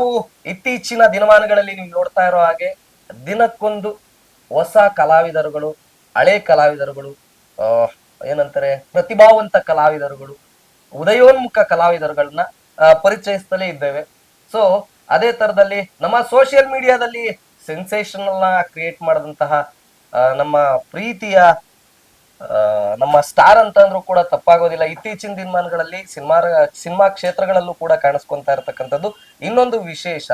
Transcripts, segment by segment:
ನಾವು ಇತ್ತೀಚಿನ ದಿನಮಾನಗಳಲ್ಲಿ ನೀವು ನೋಡ್ತಾ ಇರೋ ಹಾಗೆ ದಿನಕ್ಕೊಂದು ಹೊಸ ಕಲಾವಿದರುಗಳು, ಹಳೆ ಕಲಾವಿದರುಗಳು ಏನಂತಾರೆ, ಪ್ರತಿಭಾವಂತ ಕಲಾವಿದರುಗಳು, ಉದಯೋನ್ಮುಖ ಕಲಾವಿದರುಗಳನ್ನ ಪರಿಚಯಿಸ್ತಲೇ ಇದ್ದೇವೆ. ಸೊ ಅದೇ ತರದಲ್ಲಿ ನಮ್ಮ ಸೋಷಿಯಲ್ ಮೀಡಿಯಾದಲ್ಲಿ ಸೆನ್ಸೇಷನ್ ಕ್ರಿಯೇಟ್ ಮಾಡಿದಂತಹ ನಮ್ಮ ಪ್ರೀತಿಯ ನಮ್ಮ ಸ್ಟಾರ್ ಅಂತ ಅಂದ್ರೂ ಕೂಡ ತಪ್ಪಾಗೋದಿಲ್ಲ. ಇತ್ತೀಚಿನ ದಿನಮಾನಗಳಲ್ಲಿ ಸಿನಿಮಾ ಸಿನಿಮಾ ಕ್ಷೇತ್ರಗಳಲ್ಲೂ ಕೂಡ ಕಾಣಿಸ್ಕೊಂತ ಇರತಕ್ಕಂಥದ್ದು ಇನ್ನೊಂದು ವಿಶೇಷ.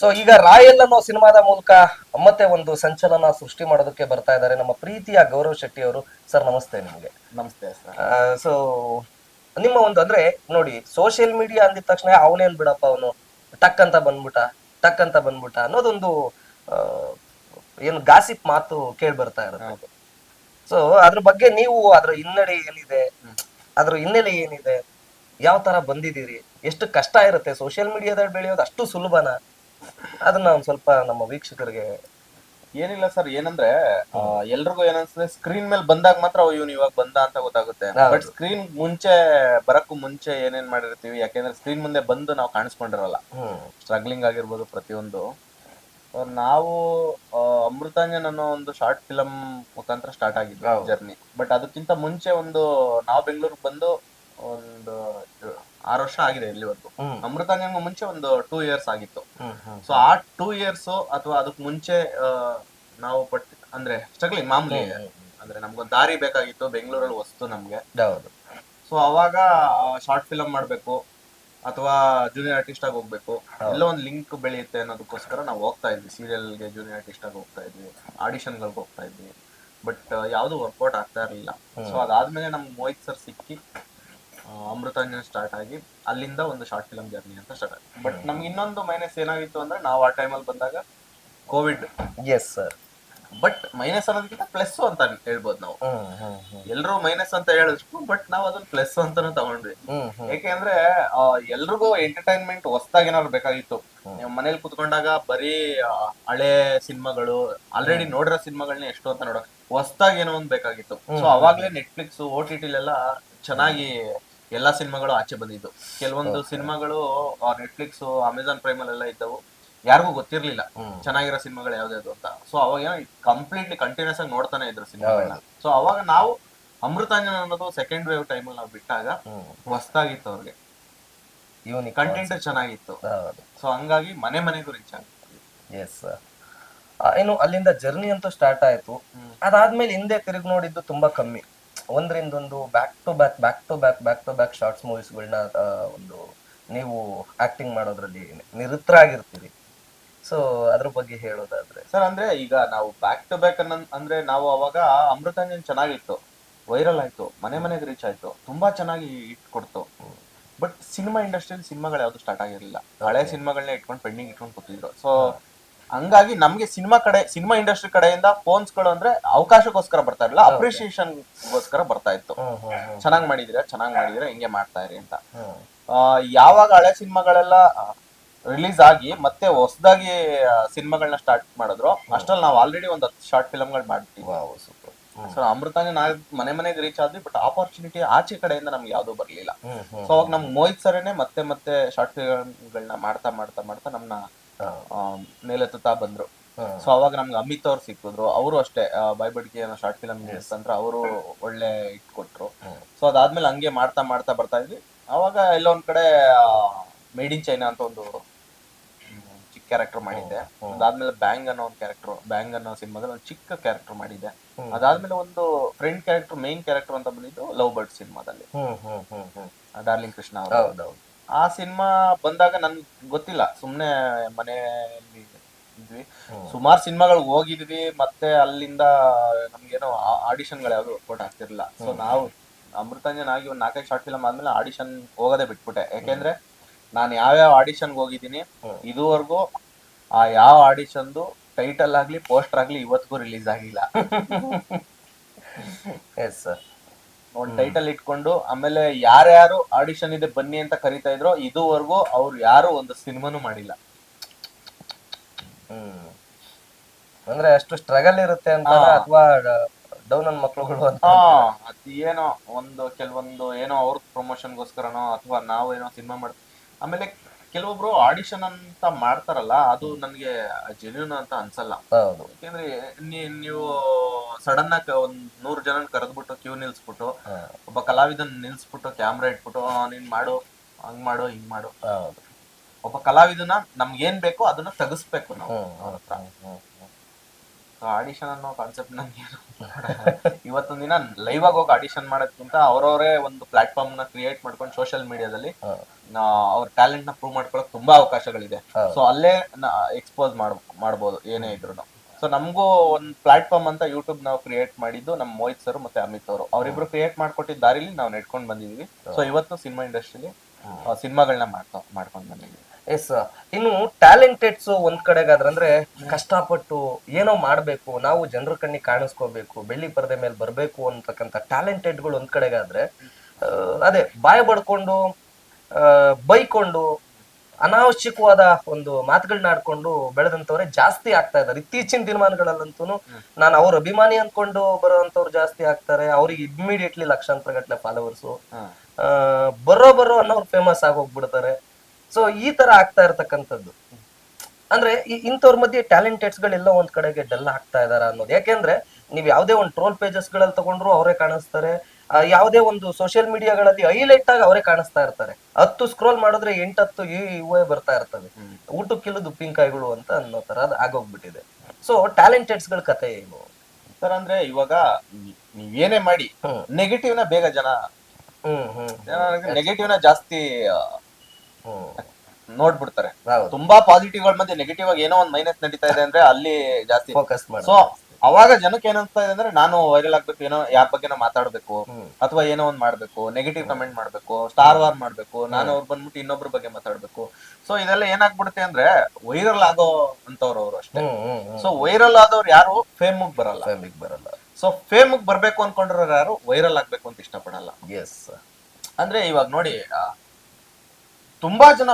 ಸೊ ಈಗ ರಾಯಲ್ ಅನ್ನೋ ಸಿನಿಮಾದ ಮೂಲಕ ಮತ್ತೆ ಒಂದು ಸಂಚಲನ ಸೃಷ್ಟಿ ಮಾಡೋದಕ್ಕೆ ಬರ್ತಾ ಇದ್ದಾರೆ ನಮ್ಮ ಪ್ರೀತಿಯ ಗೌರವ್ ಶೆಟ್ಟಿ ಅವರು. ಸರ್ ನಮಸ್ತೆ ನಿಮಗೆ. ನಮಸ್ತೆ ಸೊ ನಿಮ್ಮ ಒಂದು ಅಂದ್ರೆ ನೋಡಿ ಸೋಷಿಯಲ್ ಮೀಡಿಯಾ ಅಂದಿದ ತಕ್ಷಣ ಅವನೇನ್ ಬಿಡಪ್ಪ ಅವನು. ಟಕ್ ಅಂತ ಬಂದ್ಬಿಟ್ಟ ಟಕ್ ಅಂತ ಬಂದ್ಬಿಟ್ಟ ಅನ್ನೋದೊಂದು ಏನು ಗಾಸಿಪ್ ಮಾತು ಕೇಳಿ ಬರ್ತಾ ಇರುತ್ತೆ ಸೊ ಅದ್ರ ಬಗ್ಗೆ ನೀವು ಅದ್ರ ಹಿನ್ನಡೆ ಏನಿದೆ? ಅದ್ರ ಹಿನ್ನೆಲೆ ಏನಿದೆ? ಯಾವ ತರ ಬಂದಿದ್ದೀರಿ? ಎಷ್ಟು ಕಷ್ಟ ಇರುತ್ತೆ? ಸೋಷಿಯಲ್ ಮೀಡಿಯಾದಲ್ಲಿ ಬೆಳೆಯೋದು ಅಷ್ಟು ಸುಲಭನ? ಅದನ್ನ ಒಂದ್ ಸ್ವಲ್ಪ ನಮ್ಮ ವೀಕ್ಷಕರಿಗೆ ಏನಿಲ್ಲ ಸರ್ ಏನಂದ್ರೆ ಎಲ್ರಿಗೂ ಏನನ್ಸುತ್ತೆ? ಸ್ಕ್ರೀನ್ ಮೇಲೆ ಬಂದಾಗ ಮಾತ್ರ ಇವನು ಇವಾಗ ಬಂದ ಅಂತ ಗೊತ್ತಾಗುತ್ತೆ. ಬಟ್ ಸ್ಕ್ರೀನ್ ಮುಂಚೆ ಬರಕ್ಕೂ ಮುಂಚೆ ಏನೇನ್ ಮಾಡಿರ್ತೀವಿ? ಯಾಕೆಂದ್ರೆ ಸ್ಕ್ರೀನ್ ಮುಂದೆ ಬಂದು ನಾವು ಕಾಣಿಸ್ಕೊಂಡಿರಲ್ಲ. ಸ್ಟ್ರಗ್ಲಿಂಗ್ ಆಗಿರ್ಬೋದು ಪ್ರತಿಯೊಂದು. ನಾವು ಅಮೃತಾಂಜನ್ ಅನ್ನೋ ಒಂದು ಶಾರ್ಟ್ ಫಿಲಂ ಮುಖಾಂತರ ಸ್ಟಾರ್ಟ್ ಆಗಿದ್ವಿ ಜರ್ನಿ ಬಟ್ ಅದಕ್ಕಿಂತ ಮುಂಚೆ ಒಂದು ನಾವು ಬೆಂಗಳೂರಿಗೆ ಬಂದು ಒಂದು ಆರು ವರ್ಷ ಆಗಿದೆ ಇಲ್ಲಿವರೆಗೂ. ಅಮೃತಾಂಜನ್ ಮುಂಚೆ ಒಂದು ಟೂ ಇಯರ್ಸ್ ಆಗಿತ್ತು. ಸೊ ಆ ಟೂ ಇಯರ್ಸ್ ಅಥವಾ ಅದಕ್ ಮುಂಚೆ ನಾವು ಪಟ್ ಅಂದ್ರೆ ಸ್ಟ್ರಗ್ಲಿಂಗ್ ಮಾಮೂಲಿ ಅಂದ್ರೆ ನಮ್ಗೊಂದು ದಾರಿ ಬೇಕಾಗಿತ್ತು ಬೆಂಗಳೂರಲ್ಲಿ ವಸ್ತು ನಮ್ಗೆ. ಸೊ ಅವಾಗ ಶಾರ್ಟ್ ಫಿಲಮ್ ಮಾಡ್ಬೇಕು. ಅಥವಾ ಜೂನಿಯರ್ ಆರ್ಟಿಸ್ಟ್ ಆಗಿ ಹೋಗ್ಬೇಕು. ಎಲ್ಲೋ ಒಂದು ಲಿಂಕ್ ಬೆಳೆಯುತ್ತೆ ಅನ್ನೋದಕ್ಕೋಸ್ಕರ ನಾವು ಹೋಗ್ತಾ ಇದ್ವಿ. ಸೀರಿಯಲ್ಗೆ ಜೂನಿಯರ್ ಆರ್ಟಿಸ್ಟ್ ಆಗಿ ಹೋಗ್ತಾ ಇದ್ವಿ. ಆಡಿಷನ್ಗಳಿಗೆ ಹೋಗ್ತಾ ಇದ್ವಿ. ಬಟ್ ಯಾವ್ದು ವರ್ಕೌಟ್ ಆಗ್ತಾ ಇರಲಿಲ್ಲ. ಸೊ ಅದಾದ್ಮೇಲೆ ನಮ್ಗೆ ಮೋಹಿತ್ ಸರ್ ಸಿಕ್ಕಿ ಅಮೃತಾಂಜನ್ ಸ್ಟಾರ್ಟ್ ಆಗಿ ಅಲ್ಲಿಂದ ಒಂದು ಶಾರ್ಟ್ ಫಿಲಮ್ ಜರ್ನಿ ಅಂತ ಸ್ಟಾರ್ಟ್ ಆಗಿ ಬಟ್ ನಮ್ಗೆ ಇನ್ನೊಂದು ಮೈನಸ್ ಏನಾಗಿತ್ತು ಅಂದ್ರೆ ನಾವು ಆ ಟೈಮಲ್ಲಿ ಬಂದಾಗ Covid yes sir but minus ಅನ್ನೋದಕ್ಕಿಂತ ಪ್ಲಸ್ ಅಂತ ಹೇಳ್ಬೋದು ನಾವು. ಎಲ್ರು ಮೈನಸ್ ಅಂತ ಹೇಳಿದ್ರು ಬಟ್ ನಾವು ಅದನ್ನ ಪ್ಲಸ್ ಅಂತಾನೆ ತಗೊಂಡ್ವಿ. ಯಾಕೆಂದ್ರೆ ಎಲ್ರಿಗೂ ಎಂಟರ್ಟೈನ್ಮೆಂಟ್ ಹೊಸ್ದಾಗಿ ಏನಾದ್ರು ಬೇಕಾಗಿತ್ತು. ಮನೇಲಿ ಕುತ್ಕೊಂಡಾಗ ಬರೀ ಹಳೆ ಸಿನಿಮಾಗಳು ಆಲ್ರೆಡಿ ನೋಡಿರೋ ಸಿನಿಮಾಗಳನ್ನ ಎಷ್ಟು ಅಂತ ನೋಡೋ ಹೊಸ್ದಾಗಿ ಏನೋ ಒಂದ್ ಬೇಕಾಗಿತ್ತು. ಸೊ ಅವಾಗ್ಲೇ ನೆಟ್ಫ್ಲಿಕ್ಸ್ ಓ ಟಿ ಟಿಲೆಲ್ಲ ಚೆನ್ನಾಗಿ ಎಲ್ಲಾ ಸಿನಿಮಾಗಳು ಆಚೆ ಬಂದಿದ್ದು. ಕೆಲವೊಂದು ಸಿನಿಮಾಗಳು ನೆಟ್ಫ್ಲಿಕ್ಸ್ ಅಮೆಝಾನ್ ಪ್ರೈಮ್ ಅಲ್ಲೆಲ್ಲ ಇದ್ದವು. ಯಾರಿಗೂ ಗೊತ್ತಿರ್ಲಿಲ್ಲ. ಚೆನ್ನಾಗಿರೋ ಸಿನಿಮಾಗಳು ಯಾವ್ದು ಅಂತ. ಸೊ ಅವಾಗ ಕಂಪ್ಲೀಟ್ಲಿ ಕಂಟಿನ್ಯೂಸ್ ಆಗಿ ನೋಡ್ತಾನೆ ಇದ್ರು ಸಿನಿಮಾಗಳನ್ನ ಸೊ ಅವಾಗ ನಾವು ಅಮೃತಾಂಜನ್ ಅನ್ನೋದು ಸೆಕೆಂಡ್ ವೇವ್ ಟೈಮಲ್ಲಿ ನಾವು ಬಿಟ್ಟಾಗ ಹೊಸ್ತಾಗಿತ್ತು ಅವ್ರಿಗೆ. ಇವನ್ ಕಂಟೆಂಟ್ ಚೆನ್ನಾಗಿತ್ತು. ಸೊ ಹಂಗಾಗಿ ಮನೆ ಮನೆಗೂ ರೀಚ್ ಆಗುತ್ತೆ ಎಸ್ ಏನು ಅಲ್ಲಿಂದ ಜರ್ನಿ ಅಂತೂ ಸ್ಟಾರ್ಟ್ ಆಯ್ತು. ಅದಾದ್ಮೇಲೆ ಹಿಂದೆ ತಿರುಗಿ ನೋಡಿದ್ದು ತುಂಬಾ ಕಮ್ಮಿ. ಒಂದರಿಂದ ಒಂದು back to back back to back back to back shorts ಮೂವೀಸ್ಗಳನ್ನ ಒಂದು ನೀವು ಆಕ್ಟಿಂಗ್ ಮಾಡೋದ್ರಲ್ಲಿ ನಿರತರಾಗಿರ್ತೀರಿ. ಸೊ ಅದ್ರ ಬಗ್ಗೆ ಹೇಳೋದಾದ್ರೆ ಸರ್ ಅಂದ್ರೆ ಈಗ ನಾವು ಬ್ಯಾಕ್ ಟು ಬ್ಯಾಕ್ ಅನ್ನ ಅಂದ್ರೆ ನಾವು ಅವಾಗ ಅಮೃತಾಂಜನ್ ಚೆನ್ನಾಗಿತ್ತು ವೈರಲ್ ಆಯ್ತು ಮನೆ ಮನೆಗೆ ರೀಚ್ ಆಯ್ತು ತುಂಬಾ ಚೆನ್ನಾಗಿ ಇಟ್ ಕೊಡ್ತು. ಬಟ್ ಸಿನಿಮಾ ಇಂಡಸ್ಟ್ರಿಯಲ್ಲಿ ಸಿನಿಮಾಗಳು ಯಾವ್ದು ಸ್ಟಾರ್ಟ್ ಆಗಿರಲಿಲ್ಲ. ಹಳೆ ಸಿನಿಮಾಗಳನ್ನ ಇಟ್ಕೊಂಡು ಪೆಂಡಿಂಗ್ ಇಟ್ಕೊಂಡು ಕೂತಿದ್ರು. ಸೊ ಹಂಗಾಗಿ ನಮ್ಗೆ ಸಿನಿಮಾ ಕಡೆ ಸಿನಿಮಾ ಇಂಡಸ್ಟ್ರಿ ಕಡೆಯಿಂದ ಫೋನ್ಸ್ಗಳು ಅಂದ್ರೆ ಅವಕಾಶಕ್ಕೋಸ್ಕರ ಬರ್ತಾ ಇರಲಿಲ್ಲ ಅಪ್ರಿಸಿಯೇಷನ್ ಗೋಸ್ಕರ ಬರ್ತಾ ಇತ್ತು. ಚೆನ್ನಾಗಿ ಮಾಡಿದಿರಾ ಚೆನ್ನಾಗಿ ಮಾಡಿದಿರಾ ಹಿಂಗೆ ಮಾಡ್ತಾ ಇರಿ ಅಂತ. ಆ, ಯಾವಾಗ ಹಳೆ ಸಿನಿಮಾಗಳೆಲ್ಲ ರಿಲೀಸ್ ಆಗಿ ಮತ್ತೆ ಹೊಸದಾಗಿ ಸಿನಿಮಾಗಳನ್ನ ಸ್ಟಾರ್ಟ್ ಮಾಡಿದ್ರು. ಅಷ್ಟ್ರಲ್ಲಿ ನಾವು ಆಲ್ರೆಡಿ ಒಂದು ಹತ್ತು ಶಾರ್ಟ್ ಫಿಲ್ಮ್ಗಳು ಮಾಡ್ತೀವಿ. ಸೂಪರ್ ಸೊ ಅಮೃತಾಂಜನ್ ಆಗ್- ಮನೆ ಮನೆಗೆ ರೀಚ್ ಆದ್ವಿ ಬಟ್ ಆಪರ್ಚುನಿಟಿ ಆಚೆ ಕಡೆಯಿಂದ ನಮ್ಗೆ ಯಾವ್ದು ಬರ್ಲಿಲ್ಲ. ಸೊ ಅವಾಗ ನಮ್ ಮೋಹಿತ್ ಸರೇನೆ ಮತ್ತೆ ಮತ್ತೆ ಶಾರ್ಟ್ ಫಿಲ್ಮ್ಗಳನ್ನ ಮಾಡ್ತಾ ಮಾಡ್ತಾ ಮಾಡ್ತಾ ನಮ್ನ ಮೇಲೆತ್ತುತ್ತಾ ಬಂದ್ರು. ಸೊ ಅವಾಗ ನಮ್ಗೆ ಅಮಿತ್ ಅವ್ರು ಸಿಕ್ಕಿದ್ರು. ಅವರು ಅಷ್ಟೇ ಬೈಬಡಿಕೆ ಅನ್ನೋ ಶಾರ್ಟ್ ಫಿಲಮ್ ಅಂದ್ರೆ ಅವರು ಒಳ್ಳೆ ಇಟ್ಕೊಟ್ರು ಸೊ ಅದಾದ್ಮೇಲೆ ಹಂಗೆ ಮಾಡ್ತಾ ಮಾಡ್ತಾ ಬರ್ತಾ ಇದ್ವಿ. ಅವಾಗ ಎಲ್ಲೊಂದ್ ಕಡೆ ಮೇಡ್ ಇನ್ ಚೈನಾ ಅಂತ ಒಂದು ಕ್ಯಾರೆಕ್ಟರ್ ಮಾಡಿದ್ದೆ. ಅದಾದ್ಮೇಲೆ ಬ್ಯಾಂಗ್ ಅನ್ನೋ ಒಂದು ಕ್ಯಾರೆಕ್ಟರ್ ಬ್ಯಾಂಗ್ ಅನ್ನೋ ಸಿನಿಮಾದಲ್ಲಿ ಒಂದು ಚಿಕ್ಕ ಕ್ಯಾರೆಕ್ಟರ್ ಮಾಡಿದ್ದೆ. ಅದಾದ್ಮೇಲೆ ಒಂದು ಫ್ರೆಂಡ್ ಕ್ಯಾರೆಕ್ಟರ್ ಮೇನ್ ಕ್ಯಾರೆಕ್ಟರ್ ಅಂತ ಬಂದಿದ್ದು ಲವ್ ಬರ್ಡ್ ಸಿನಿಮಾದಲ್ಲಿ ಡಾರ್ಲಿಂಗ್ ಕೃಷ್ಣ ಅವರು. ಆ ಸಿನಿಮಾ ಬಂದಾಗ ನನ್ ಗೊತ್ತಿಲ್ಲ. ಸುಮ್ನೆ ಮನೆಯಲ್ಲಿ ಇದ್ವಿ. ಸುಮಾರು ಸಿನಿಮಾಗಳಿಗೆ ಹೋಗಿದ್ವಿ ಮತ್ತೆ ಅಲ್ಲಿಂದ ನಮ್ಗೇನೋ ಆಡಿಷನ್ಗಳು ಯಾವ್ದು ಕೊಟ್ಟು ಆಗ್ತಿರ್ಲಿಲ್ಲ. ಸೊ ನಾವು ಅಮೃತಾಂಜನ್ ಆಗಿ ಒಂದು ನಾಲ್ಕೈದು ಶಾರ್ಟ್ ಫಿಲಮ್ ಆದ್ಮೇಲೆ ಆಡಿಷನ್ ಹೋಗೋದೇ ಬಿಟ್ಬಿಟ್ಟೆ. ಯಾಕೆಂದ್ರೆ ನಾನು ಯಾವ್ಯಾವ ಆಡಿಷನ್ಗೆ ಹೋಗಿದ್ದೀನಿ ಇದುವರೆಗೂ ಆ ಯಾವ ಆಡಿಷನ್ದು ಟೈಟಲ್ ಆಗ್ಲಿ ಪೋಸ್ಟರ್ ಆಗ್ಲಿ ಇವತ್ತಿಗೂ ರಿಲೀಸ್ ಆಗಿಲ್ಲ. ಎಸ್ ಸರ್ ಒಂದ್ ಟೈಟಲ್ ಇಟ್ಕೊಂಡು ಆಮೇಲೆ ಯಾರ್ಯಾರು ಆಡಿಷನ್ ಇದೆ ಬನ್ನಿ ಅಂತ ಕರಿತಾ ಇದ್ರು ಇದುವರೆಗೂ ಅವ್ರು ಯಾರು ಒಂದು ಸಿನಿಮಾನು ಮಾಡಿಲ್ಲ. ಹ್ಮ್. ಅಂದ್ರೆ ಅಷ್ಟು ಸ್ಟ್ರಗಲ್ ಇರುತ್ತೆ ಅಂತ ಅಥವಾ ಡೌನ್ ಅನ್ ಮಕ್ಳುಗಳು ಅಂತ ಹಾ ಅದ್ ಏನೋ ಒಂದು ಕೆಲವೊಂದು ಏನೋ ಅವ್ರ ಪ್ರಮೋಷನ್ಗೋಸ್ಕರನೋ ಅಥವಾ ನಾವು ಏನೋ ಸಿನಿಮಾ ಮಾಡ್ತೀವಿ ಆಮೇಲೆ ಕೆಲವೊಬ್ರು ಆಡಿಷನ್ ಅಂತ ಮಾಡ್ತಾರಲ್ಲ ಅದು ನನ್ಗೆ ಜೆನ್ಯೂನ್ ಅಂತ ಅನ್ಸಲ್ಲ. ಹೌದು. ಯಾಕೆಂದ್ರೆ ನೀ- ನೀವು ಸಡನ್ ಆಗಿ ಒಂದ್ ನೂರ್ ಜನ ಕರೆದ್ಬಿಟ್ಟು ಕ್ಯೂ ನಿಲ್ಸ್ಬಿಟ್ಟು ಒಬ್ಬ ಕಲಾವಿದನ್ ನಿಲ್ಸ್ಬಿಟ್ಟು ಕ್ಯಾಮ್ರಾ ಇಟ್ಬಿಟ್ಟು "ಆ, ನೀನ್ ಮಾಡು ಹಂಗ್ ಮಾಡು ಹಿಂಗ್ ಮಾಡು. ಹೌದು. ಒಬ್ಬ ಕಲಾವಿದನ ನಮ್ಗೆ ಏನ್ ಬೇಕೋ ಅದನ್ನ ತೆಗಿಸ್ಬೇಕು ನಾವು. ಹ್ಮ್, ಹ್ಮ್, ಹ್ಮ್, ಹ್ಮ್, ಹ್ಮ್. ಆಡಿಷನ್ ಅನ್ನೋ ಕಾನ್ಸೆಪ್ಟ್ ನಂಗೆ ಇವತ್ತೊಂದ್ ದಿನ ಲೈವ್ ಆಗಿ ಹೋಗಿ ಆಡಿಷನ್ ಮಾಡೋದ್ಕಿಂತ ಅವ್ರವರೇ ಒಂದು ಪ್ಲಾಟ್ಫಾರ್ಮ್ನ ಕ್ರಿಯೇಟ್ ಮಾಡ್ಕೊಂಡು ಸೋಷಿಯಲ್ ಮೀಡಿಯಾದಲ್ಲಿ ಅವ್ರ ಟ್ಯಾಲೆಂಟ್ನ ಪ್ರೂವ್ ಮಾಡ್ಕೊಳಕ್ ತುಂಬಾ ಅವಕಾಶಗಳಿದೆ. ಸೊ ಅಲ್ಲೇ ಎಕ್ಸ್ಪೋಸ್ ಮಾಡ್ ಮಾಡ್ಬೋದು ಏನೇ ಇದ್ರು ಸೊ ನಮಗೂ ಒಂದು ಪ್ಲಾಟ್ಫಾರ್ಮ್ ಅಂತ ಯೂಟ್ಯೂಬ್ ನಾವು ಕ್ರಿಯೇಟ್ ಮಾಡಿದ್ದು ನಮ್ಮ ಮೋಹಿತ್ ಸರ್ ಮತ್ತೆ ಅಮಿತ್ ಅವರು. ಅವರಿಬ್ರು ಕ್ರಿಯೇಟ್ ಮಾಡ್ಕೊಟ್ಟಿದ್ದ ದಾರಿಲಿ ನಾವು ನೆಡ್ಕೊಂಡು ಬಂದಿದೀವಿ. ಸೊ ಇವತ್ತು ಸಿನಿಮಾ ಇಂಡಸ್ಟ್ರಿಲಿ ಸಿನಿಮಾಗಳನ್ನ ಮಾಡ್ತಾ ಮಾಡ್ಕೊಂಡು ಬಂದಿದ್ದೀವಿ ಎಸ್. ಇನ್ನು ಟ್ಯಾಲೆಂಟೆಡ್ಸ್ ಒಂದ್ ಕಡೆಗಾದ್ರೆ ಅಂದ್ರೆ ಕಷ್ಟಪಟ್ಟು ಏನೋ ಮಾಡ್ಬೇಕು ನಾವು ಜನರ ಕಣ್ಣಿಗೆ ಕಾಣಿಸ್ಕೋಬೇಕು ಬೆಳ್ಳಿ ಪರದೆ ಮೇಲೆ ಬರಬೇಕು ಅಂತಕ್ಕಂಥ ಟ್ಯಾಲೆಂಟೆಡ್ಗಳು ಒಂದ್ ಕಡೆಗಾದ್ರೆ ಅದೇ ಬಾಯ ಬಡ್ಕೊಂಡು ಬೈಕೊಂಡು ಅನಾವಶ್ಯಕವಾದ ಒಂದು ಮಾತುಗಳನ್ನ ಆಡ್ಕೊಂಡು ಬೆಳೆದಂತವ್ರೆ ಜಾಸ್ತಿ ಆಗ್ತಾ ಇದ್ದಾರೆ. ಇತ್ತೀಚಿನ ದಿನಮಾನಗಳಲ್ಲಂತೂ ನಾನು ಅವ್ರ ಅಭಿಮಾನಿ ಅನ್ಕೊಂಡು ಬರೋಂಥವ್ರು ಜಾಸ್ತಿ ಆಗ್ತಾರೆ ಅವ್ರಿಗೆ ಇಮಿಡಿಯೇಟ್ಲಿ ಲಕ್ಷಾಂತರ ಗಟ್ಟಲೆ ಫಾಲೋವರ್ಸು ಬರೋ ಬರೋ ಅನ್ನೋರು ಫೇಮಸ್ ಆಗೋಗ್ಬಿಡ್ತಾರೆ ಸೊ ಈ ತರ ಆಗ್ತಾ ಇರ್ತಕ್ಕಂಥದ್ದು. ಅಂದ್ರೆ ಈ- ಇಂಥವ್ರ ಮಧ್ಯೆ ಟ್ಯಾಲೆಂಟೆಡ್ಸ್ ಗಳೆಲ್ಲ ಒಂದ್ ಕಡೆಗೆ ಡಲ್ ಆಗ್ತಾ ಇದಾರ ಅನ್ನೋದು. ಯಾಕೆಂದ್ರೆ ನೀವ್ ಯಾವ್ದೇ ಒಂದು ಟ್ರೋಲ್ ಪೇಜಸ್ಗಳಲ್ಲಿ ತಗೊಂಡ್ರು ಅವರೇ ಕಾಣಿಸ್ತಾರೆ. ಯಾವುದೇ ಒಂದು ಸೋಷಿಯಲ್ ಮೀಡಿಯಾಗಳಲ್ಲಿ ಹೈಲೈಟ್ ಆಗಿ ಅವರೇ ಕಾಣಿಸ್ತಾ ಇರ್ತಾರೆ. ಹತ್ತು ಸ್ಕ್ರೋಲ್ ಮಾಡಿದ್ರೆ ಎಂಟತ್ತು ಈ ಇವೇ ಬರ್ತಾ ಇರ್ತವೆ. ಊಟಕ್ಕೆ ಊಟಕ್ಕಿಲ್ಲದ ಉಪ್ಪಿನಕಾಯಿಗಳು ಅಂತ ಅನ್ನೋ ತರ ಅದು ಆಗೋಗ್ಬಿಟ್ಟಿದೆ. ಸೊ ಟ್ಯಾಲೆಂಟೆಡ್ಸ್ಗಳ ಕತೆ ಏನು? ಸರ್ ಅಂದ್ರೆ ಇವಾಗ ಏನೇ ಮಾಡಿ ನೆಗೆಟಿವ್ನ ಬೇಗ ಜನ ಹ್ಮ್ ಹ್ಮ್. ನೆಗೆಟಿವ್ನ ಜಾಸ್ತಿ ನೋಡ್ಬಿಡ್ತಾರೆ. ತುಂಬಾ ಪಾಸಿಟಿವ್ಗಳ ಮಧ್ಯೆ ನೆಗೆಟಿವ್ ಆಗಿ ಏನೋ ಒಂದ್ ಮೈನಸ್ ನಡೀತಾ ಇದೆ ಅಂದ್ರೆ ಅಲ್ಲಿ ಜಾಸ್ತಿ. ಫೋಕಸ್ ಸೊ ಅವಾಗ ಜನಕ್ಕೆ ಏನಿಸ್ತಾ ಇದೆ ಅಂದ್ರೆ ನಾನು ವೈರಲ್ ಆಗ್ಬೇಕು ಏನೋ ಯಾರ ಬಗ್ಗೆ ಮಾತಾಡ್ಬೇಕು ಅಥವಾ ಏನೋ ಒಂದ್ ಮಾಡ್ಬೇಕು ನೆಗೆಟಿವ್ ಕಮೆಂಟ್ ಮಾಡ್ಬೇಕು ಸ್ಟಾರ್ ವಾರ್ ಮಾಡ್ಬೇಕು ನಾನು ಅವ್ರು ಬಂದ್ಬಿಟ್ಟು ಇನ್ನೊಬ್ರ ಬಗ್ಗೆ ಮಾತಾಡ್ಬೇಕು. ಸೊ ಇದೆಲ್ಲ ಏನಾಗ್ಬಿಡುತ್ತೆ ಅಂದ್ರೆ ವೈರಲ್ ಆಗೋ ಅಂತವ್ರು ಅವ್ರು ಅಷ್ಟೇ. ಸೊ ವೈರಲ್ ಆದವ್ರು ಯಾರು? ಫೇಮ್ ಬರಲ್ಲ. ಫೇಮಿಗೆ ಬರಲ್ಲ. ಸೊ ಫೇಮ್ ಬರ್ಬೇಕು ಅನ್ಕೊಂಡಿರೋರು ಯಾರು? ವೈರಲ್ ಆಗ್ಬೇಕು ಅಂತ ಇಷ್ಟಪಡಲ್ಲ. ಎಸ್ ಅಂದ್ರೆ ಇವಾಗ ನೋಡಿ ತುಂಬಾ ಜನ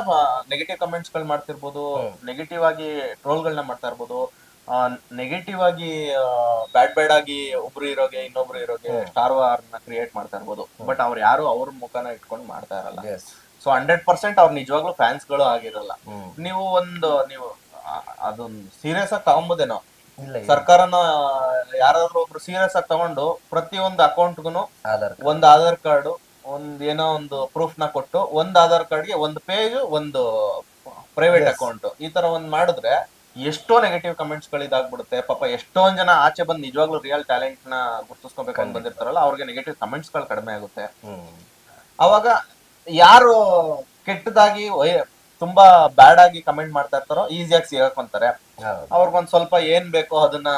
ನೆಗೆಟಿವ್ ಕಮೆಂಟ್ಸ್ಗಳು ಮಾಡ್ತಿರ್ಬೋದು ನೆಗೆಟಿವ್ ಆಗಿ ಟ್ರೋಲ್ ಗಳನ್ನ ಮಾಡ್ತಾ ಇರ್ಬೋದು. ನೆಗೆಟಿವ್ ಆಗಿ ಬ್ಯಾಡ್ ಬ್ಯಾಡ್ ಆಗಿ ಒಬ್ರು ಇರೋಗೆ ಇನ್ನೊಬ್ರು ಇರೋಗೆ ಸ್ಟಾರ್ ವಾರ್ನ ಕ್ರಿಯೇಟ್ ಮಾಡ್ತಾ ಇರ್ಬೋದು. ಬಟ್ ಅವ್ರು ಯಾರು ಅವ್ರ ಮುಖನ ಇಟ್ಕೊಂಡು ಮಾಡ್ತಾ ಇರಲ್ಲ. ಸೊ ಹಂಡ್ರೆಡ್ ಪರ್ಸೆಂಟ್ ಅವ್ರು ನಿಜವಾಗ್ಲೂ ಫ್ಯಾನ್ಸ್ಗಳು ಆಗಿರಲ್ಲ. ನೀವು ಒಂದು ನೀವು ಅದೊಂದ್ ಸೀರಿಯಸ್ ಆಗಿ ತಗೊಂಬೋದೇನೋ. ಸರ್ಕಾರನ ಯಾರಾದ್ರೂ ಒಬ್ರು ಸೀರಿಯಸ್ ಆಗಿ ತಗೊಂಡು ಪ್ರತಿ ಒಂದು ಅಕೌಂಟ್ಗು ಒಂದ್ ಆಧಾರ್ ಕಾರ್ಡ್ ಒಂದ್ ಏನೋ ಒಂದು ಪ್ರೂಫ್ನ ಕೊಟ್ಟು ಒಂದ್ ಆಧಾರ್ ಕಾರ್ಡ್ಗೆ ಒಂದು ಪೇಜ್ ಒಂದು ಪ್ರೈವೇಟ್ ಅಕೌಂಟ್ ಈ ತರ ಒಂದ್ ಮಾಡಿದ್ರೆ ಎಷ್ಟೋ ನೆಗೆಟಿವ್ ಕಮೆಂಟ್ಸ್ಗಳು ಇದಾಗ್ಬಿಡುತ್ತೆ. ಪಾಪ ಎಷ್ಟೊಂದ್ ಜನ ಆಚೆ ಬಂದ್ ನಿಜವಾಗ್ಲೂ ರಿಯಲ್ ಟ್ಯಾಲೆಂಟ್ನ ಗುರ್ತಿಸ್ಕೋಬೇಕು ಅಂತ ಬಂದಿರ್ತಾರಲ್ಲ ಅವ್ರಿಗೆ ನೆಗೆಟಿವ್ ಕಮೆಂಟ್ಸ್ಗಳು ಕಡಿಮೆ ಆಗುತ್ತೆ. ಅವಾಗ ಯಾರು ಕೆಟ್ಟದಾಗಿ ತುಂಬಾ ಬ್ಯಾಡ್ ಆಗಿ ಕಮೆಂಟ್ ಮಾಡ್ತಾ ಇರ್ತಾರೋ ಈಸಿಯಾಗಿ ಸಿಗಾಕೊಂತಾರೆ ಅಂತಾರೆ ಅವ್ರಿಗೊಂದ್ ಸ್ವಲ್ಪ ಏನ್ ಬೇಕೋ ಅದನ್ನ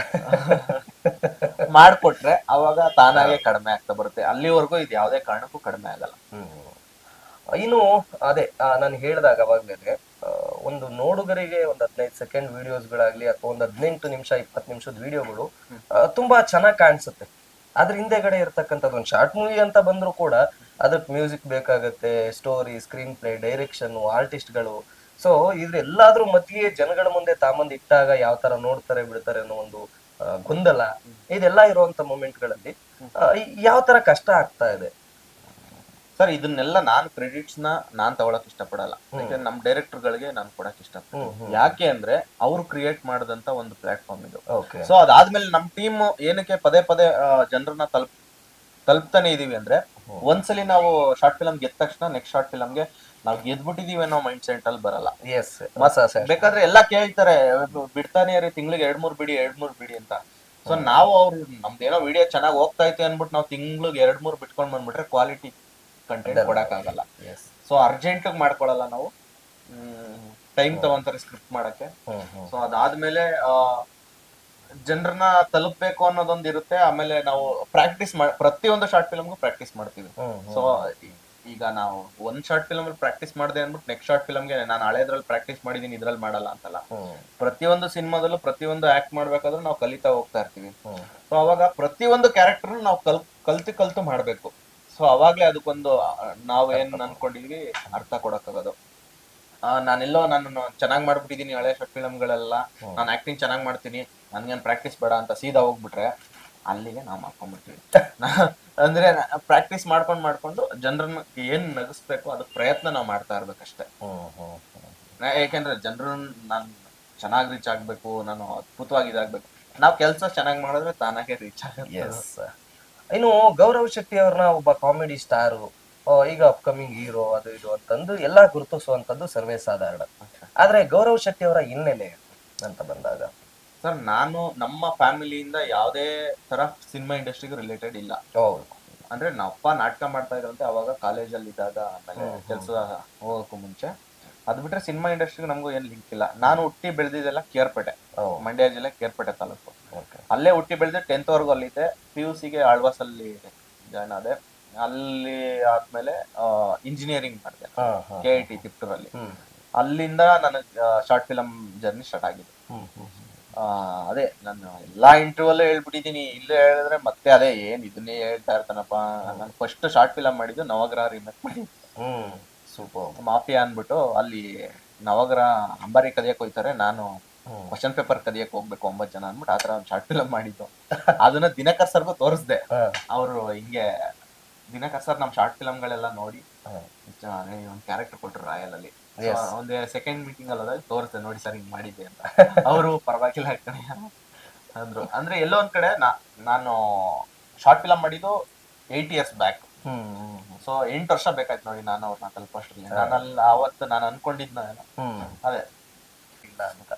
ಮಾಡ್ಕೊಟ್ರೆ ಅವಾಗ ತಾನಾಗೆ ಕಡಿಮೆ ಆಗ್ತಾ ಬರುತ್ತೆ. ಅಲ್ಲಿವರೆಗೂ ಇದು ಯಾವ್ದೇ ಕಾರಣಕ್ಕೂ ಕಡಿಮೆ ಆಗಲ್ಲ. ಹ್ಮ್. ಇನ್ನು ಅದೇ ನಾನು ಹೇಳಿದಾಗ ಅವಾಗಲೇ ಒಂದು ನೋಡುಗರಿಗೆ ಒಂದ್ ಹದಿನೈದು ಸೆಕೆಂಡ್ ವಿಡಿಯೋಸ್ಗಳಾಗ್ಲಿ ಅಥವಾ ಒಂದು ಹದಿನೆಂಟು ನಿಮಿಷ ಇಪ್ಪತ್ತು ನಿಮಿಷದ ವಿಡಿಯೋಗಳು ತುಂಬಾ ಚೆನ್ನಾಗಿ ಕಾಣಿಸುತ್ತೆ. ಅದ್ರ ಹಿಂದೆಗಡೆ ಇರ್ತಕ್ಕಂಥದ್ದು ಒಂದು ಶಾರ್ಟ್ ಮೂವಿ ಅಂತ ಬಂದರೂ ಕೂಡ ಅದಕ್ಕೆ ಮ್ಯೂಸಿಕ್ ಬೇಕಾಗುತ್ತೆ ಸ್ಟೋರಿ ಸ್ಕ್ರೀನ್ ಪ್ಲೇ ಡೈರೆಕ್ಷನ್ ಆರ್ಟಿಸ್ಟ್ಗಳು ಸೊ ಇದ್ರೆಲ್ಲಾದ್ರೂ ಮಧ್ಯೆ ಜನಗಳ ಮುಂದೆ ತಾಮಂದ್ ಇಟ್ಟಾಗ ಯಾವ ತರ ನೋಡ್ತಾರೆ ಬಿಡ್ತಾರೆ ಅನ್ನೋ ಒಂದು ಗೊಂದಲ ಇದೆಲ್ಲ ಇರುವಂತ ಮೂಮೆಂಟ್ಗಳಲ್ಲಿ ಯಾವ ತರ ಕಷ್ಟ ಆಗ್ತಾ ಇದೆ? ಸರ್ ಇದನ್ನೆಲ್ಲ ನಾನು ಕ್ರೆಡಿಟ್ಸ್ನ ನಾನ್ ತಗೊಳಕ್ ಇಷ್ಟಪಡಲ್ಲ. ಯಾಕಂದ್ರೆ ನಮ್ ಡೈರೆಕ್ಟರ್ ಗಳಿಗೆ ನಾನು ಕೊಡಕ್ ಹ್ಮ್ ಯಾಕೆ ಅಂದ್ರೆ ಅವ್ರು ಕ್ರಿಯೇಟ್ ಮಾಡಿದಂತ ಒಂದು ಪ್ಲಾಟ್ಫಾರ್ಮ್ ಇದು. ಸೊ ಅದಾದ್ಮೇಲೆ ನಮ್ ಟೀಮ್ ಏನಕ್ಕೆ ಪದೇ ಪದೇ ಜನರನ್ನ ತಲುಪ್ ತಲುಪ್ತಾನೆ ಇದೀವಿ ಅಂದ್ರೆ ಒಂದ್ಸಲಿ ನಾವು ಶಾರ್ಟ್ ಫಿಲಮ್ ಗೆದ್ದ ತಕ್ಷಣ ನೆಕ್ಸ್ಟ್ ಶಾರ್ಟ್ ಫಿಲಮ್ಗೆ ನಾವು ಗೆದ್ಬಿಟ್ಟಿದೀವಿ ಅನ್ನೋ ಮೈಂಡ್ ಸೆಟ್ ಅಲ್ಲಿ ಬರಲ್ಲ. ಎಸ್ ಬೇಕಾದ್ರೆ ಎಲ್ಲ ಕೇಳ್ತಾರೆ ಬಿಡ್ತಾನೆ ರೀ ತಿಂಗ್ಳಿಗೆ ಎರಡ್ ಮೂರ್ ಬಿಡಿ ಎರಡ್ ಮೂರ್ ಬಿಡಿ ಅಂತ. ಸೊ ನಾವು ಅವ್ರು ನಮ್ದೇನೋ ವಿಡಿಯೋ ಚೆನ್ನಾಗಿ ಹೋಗ್ತಾ ಐತೆ ಅನ್ಬಿಟ್ಟು ನಾವು ತಿಂಗ್ಳಿಗೆ ಎರಡ್ ಮೂರ್ ಬಿಟ್ಕೊಂಡ್ ಬಂದ್ಬಿಟ್ರೆ ಕ್ವಾಲಿಟಿ ಕಂಟೆಂಟ್ ಕೊಡಕ್ ಆಗಲ್ಲ. ಎಸ್ ಸೊ ಅರ್ಜೆಂಟ್ ಮಾಡ್ಕೊಳಲ್ಲ ನಾವು. ಟೈಮ್ ತಗೊಂತಾರೆ ಸ್ಕ್ರಿಪ್ಟ್ ಮಾಡಕ್ಕೆ. ಸೊ ಅದಾದ್ಮೇಲೆ ಜನರನ್ನ ತಲುಪಬೇಕು ಅನ್ನೋದೊಂದು ಇರುತ್ತೆ. ಆಮೇಲೆ ನಾವು ಪ್ರಾಕ್ಟೀಸ್ ಮಾಡ ಪ್ರತಿಯೊಂದು ಶಾರ್ಟ್ ಫಿಲ್ಮ್ಗೂ ಪ್ರಾಕ್ಟೀಸ್ ಮಾಡ್ತೀವಿ. ಸೊ ಈಗ ನಾವು ಒಂದ್ ಶಾರ್ಟ್ ಫಿಲಮ್ ಅಲ್ಲಿ ಪ್ರಾಕ್ಟೀಸ್ ಮಾಡಿದೆ ಅಂದ್ಬಿಟ್ಟು ನೆಕ್ಸ್ಟ್ ಶಾರ್ಟ್ ಫಿಲಮ್ಗೆ ನಾನು ಹಳೆದ್ರಲ್ಲಿ ಪ್ರಾಕ್ಟೀಸ್ ಮಾಡಿದೀನಿ ಇದ್ರಲ್ಲಿ ಮಾಡಲ್ಲ ಅಂತಲ್ಲ. ಪ್ರತಿಯೊಂದು ಸಿನಿಮಾದಲ್ಲೂ ಪ್ರತಿಯೊಂದು ಆಕ್ಟ್ ಮಾಡ್ಬೇಕಾದ್ರೂ ನಾವು ಕಲಿತಾ ಹೋಗ್ತಾ ಇರ್ತೀವಿ. ಸೊ ಅವಾಗ ಪ್ರತಿಯೊಂದು ಕ್ಯಾರೆಕ್ಟರ್ ನಾವು ಕಲ್ ಕಲ್ತು ಕಲ್ತು ಮಾಡ್ಬೇಕು. ಸೊ ಅವಾಗ್ಲೇ ಅದಕ್ಕೊಂದು ನಾವೇನ್ ನಾವ್ ಏನ್ ಅನ್ಕೊಂಡಿದೀವಿ ಅರ್ಥ ಕೊಡಕ್ಕಾಗೋದು. ಆ, ನಾನೆಲ್ಲೋ ನಾನು ಚೆನ್ನಾಗಿ ಮಾಡ್ಬಿಟ್ಟಿದೀನಿ ಹಳೆ ಶಾರ್ಟ್ ಫಿಲಮ್ಗಳೆಲ್ಲ ನಾನು ಆಕ್ಟಿಂಗ್ ಚೆನ್ನಾಗಿ ಮಾಡ್ತೀನಿ. ನನ್ಗೇನ್ ಪ್ರಾಕ್ಟೀಸ್ ಬೇಡ ಅಂತ ಸೀದಾ ಹೋಗ್ಬಿಟ್ರೆ ಅಲ್ಲಿಗೆ ನಾವು ಮಾಡ್ಕೊಂಡ್ಬಿಡ್ತೀವಿ. ಅಂದ್ರೆ ಪ್ರಾಕ್ಟೀಸ್ ಮಾಡ್ಕೊಂಡು ಮಾಡ್ಕೊಂಡು ಜನರನ್ನ ಏನ್ ನಗಿಸ್ಬೇಕು ಅದು ಪ್ರಯತ್ನ ನಾವು ಮಾಡ್ತಾ ಇರ್ಬೇಕಷ್ಟೇ. ನಾನ್ ನಾ- ಯಾಕೆಂದ್ರೆ ಜನರು ನಾನು ಚೆನ್ನಾಗಿ ರೀಚ್ ಆಗ್ಬೇಕು ನಾನು ಅದ್ಭುತವಾಗಿ ಇದಾಗ್ಬೇಕು. ನಾವ್ ಕೆಲಸ ಚೆನ್ನಾಗಿ ಮಾಡಿದ್ರೆ ತಾನಾಗೆ ರೀಚ್ ಆಗುತ್ತೆ. ಎಸ್ ಇನ್ನು ಗೌರವ್ ಶೆಟ್ಟಿ ಅವ್ರನ್ನ ಒಬ್ಬ ಕಾಮಿಡಿ ಸ್ಟಾರು ಈಗ ಅಪ್ಕಮಿಂಗ್ ಹೀರೋ ಅದು ಇದು ಅಂತಂದು ಎಲ್ಲಾ ಗುರುತಿಸುವಂತದ್ದು ಸರ್ವೇ ಸಾಧಾರಣ. ಆದ್ರೆ ಗೌರವ್ ಶೆಟ್ಟಿ ಅವರ ಹಿನ್ನೆಲೆ ಅಂತ ಬಂದಾಗ? ಸರ್ ನಾನು ನಮ್ಮ ಫ್ಯಾಮಿಲಿಯಿಂದ ಯಾವುದೇ ತರ ಸಿನಿಮಾ ಇಂಡಸ್ಟ್ರಿಗೆ ರಿಲೇಟೆಡ್ ಇಲ್ಲ. ಹೌದು. ಅಂದ್ರೆ ನಮ್ಮಪ್ಪ ನಾಟಕ ಮಾಡ್ತಾ ಇದ್ರಂತೆ ಅವಾಗ ಕಾಲೇಜಲ್ಲಿ ಇದ್ದಾಗ ಆಮೇಲೆ ಕೆಲಸ ಹೋಗೋಕ್ಕೂ ಮುಂಚೆ. ಅದ್ ಬಿಟ್ರೆ ಸಿನಿಮಾ ಇಂಡಸ್ಟ್ರಿಗೆ ನಮಗೂ ಏನ್ ಲಿಂಕ್ ಇಲ್ಲ. ನಾನು ಹುಟ್ಟಿ ಬೆಳೆದಿದ್ದೆಲ್ಲ ಕೇರ್ಪೇಟೆ ಮಂಡ್ಯ ಜಿಲ್ಲೆ ಕೇರ್ಪೇಟೆ ತಾಲೂಕು. ಅಲ್ಲೇ ಹುಟ್ಟಿ ಬೆಳೆದು ಟೆಂತ್ ವರ್ಗು ಅಲ್ಲಿದ್ದೆ. ಪಿ ಯು ಸಿಗೆ ಆಳ್ವಾಸ್ ಅಲ್ಲಿ ಜಾಯ್ನ್ ಆದೆ. ಅಲ್ಲಿ ಆದ್ಮೇಲೆ ಇಂಜಿನಿಯರಿಂಗ್ ಮಾಡಿದೆ. ಕೆ ಐ ಟಿ ತಿಪ್ಟೂರಲ್ಲಿ ಅಲ್ಲಿಂದ ನನಗೆ ಶಾರ್ಟ್ ಫಿಲಮ್ ಜರ್ನಿ ಸ್ಟಾರ್ಟ್ ಆಗಿದೆ. ಆ, ಅದೇ ನಾನು ಎಲ್ಲಾ ಇಂಟರ್ವ್ಯೂ ಅಲ್ಲೇ ಹೇಳ್ಬಿಟ್ಟಿದೀನಿ. ಇಲ್ಲೇ ಹೇಳಿದ್ರೆ ಮತ್ತೆ ಅದೇ ಏನ್ ಇದನ್ನೇ ಹೇಳ್ತಾ ಇರ್ತಾನಪ್ಪ. ನಾನು ಫಸ್ಟ್ ಶಾರ್ಟ್ ಫಿಲಮ್ ಮಾಡಿದ್ದು ನವಗ್ರಹ ರಿಮೇಕ್ ಮಾಡಿ. ಹ್ಮ್. ಸೂಪರ್. ಮಾಫಿಯಾ ಅನ್ಬಿಟ್ಟು ಅಲ್ಲಿ ನವಗ್ರಹ ಅಂಬಾರಿ ಕದಿಯಕ್ ಹೋಯ್ತಾರೆ. ನಾನು ಹ್ಮ್. ಕ್ವಶನ್ ಪೇಪರ್ ಕದಿಯಕ್ ಹೋಗ್ಬೇಕು ಒಂಬತ್ತು ಜನ ಅಂದ್ಬಿಟ್ಟು ಆತರ ಒಂದು ಶಾರ್ಟ್ ಫಿಲಮ್ ಮಾಡಿದ್ದು. ಅದನ್ನ ದಿನಕರ್ ಸರ್ಗೂ ತೋರಿಸ್ದೆ. ಅವರು ಹಿಂಗೆ ದಿನಕರ್ ಸರ್ ನಮ್ಮ ಶಾರ್ಟ್ ಫಿಲಮ್ಗಳೆಲ್ಲ ನೋಡಿ ಒಂದ್ ಕ್ಯಾರೆಕ್ಟರ್ ಕೊಟ್ಟರು ರಾಯಲ್ ಅಲ್ಲಿ. ಒಂದು ಸೆಕೆಂಡ್ ಮೀಟಿಂಗ್ ಅಲ್ಲ ತೋರಿಸ್ದೆ ನೋಡಿ ಸರ್ ಹಿಂಗ್ ಮಾಡಿದ್ದೆ ಅಂತ. ಅವರು ಪರವಾಗಿಲ್ಲ ಹಾಕ್ತಾನೆ ಅಂದ್ರು. ಅಂದ್ರೆ ಎಲ್ಲೋ ಒಂದ್ ಕಡೆ ನಾ- ನಾನು ಶಾರ್ಟ್ ಫಿಲಮ್ ಮಾಡಿದ್ದು ಏಟ್ ಇಯರ್ಸ್ ಬ್ಯಾಕ್ ಸೊ ಎಂಟು ವರ್ಷ ಬೇಕಾಯ್ತು ನೋಡಿ ನಾನು ಅವ್ರನ್ನ ತಲುಪೋಷ್ಟ್ರಲ್ಲಿ. ನಾನು ಅಲ್ಲಿ ಅವತ್ತು ನಾನು ಅನ್ಕೊಂಡಿದ್ನ ಅದೇ ಇಲ್ಲ ಅಂತ.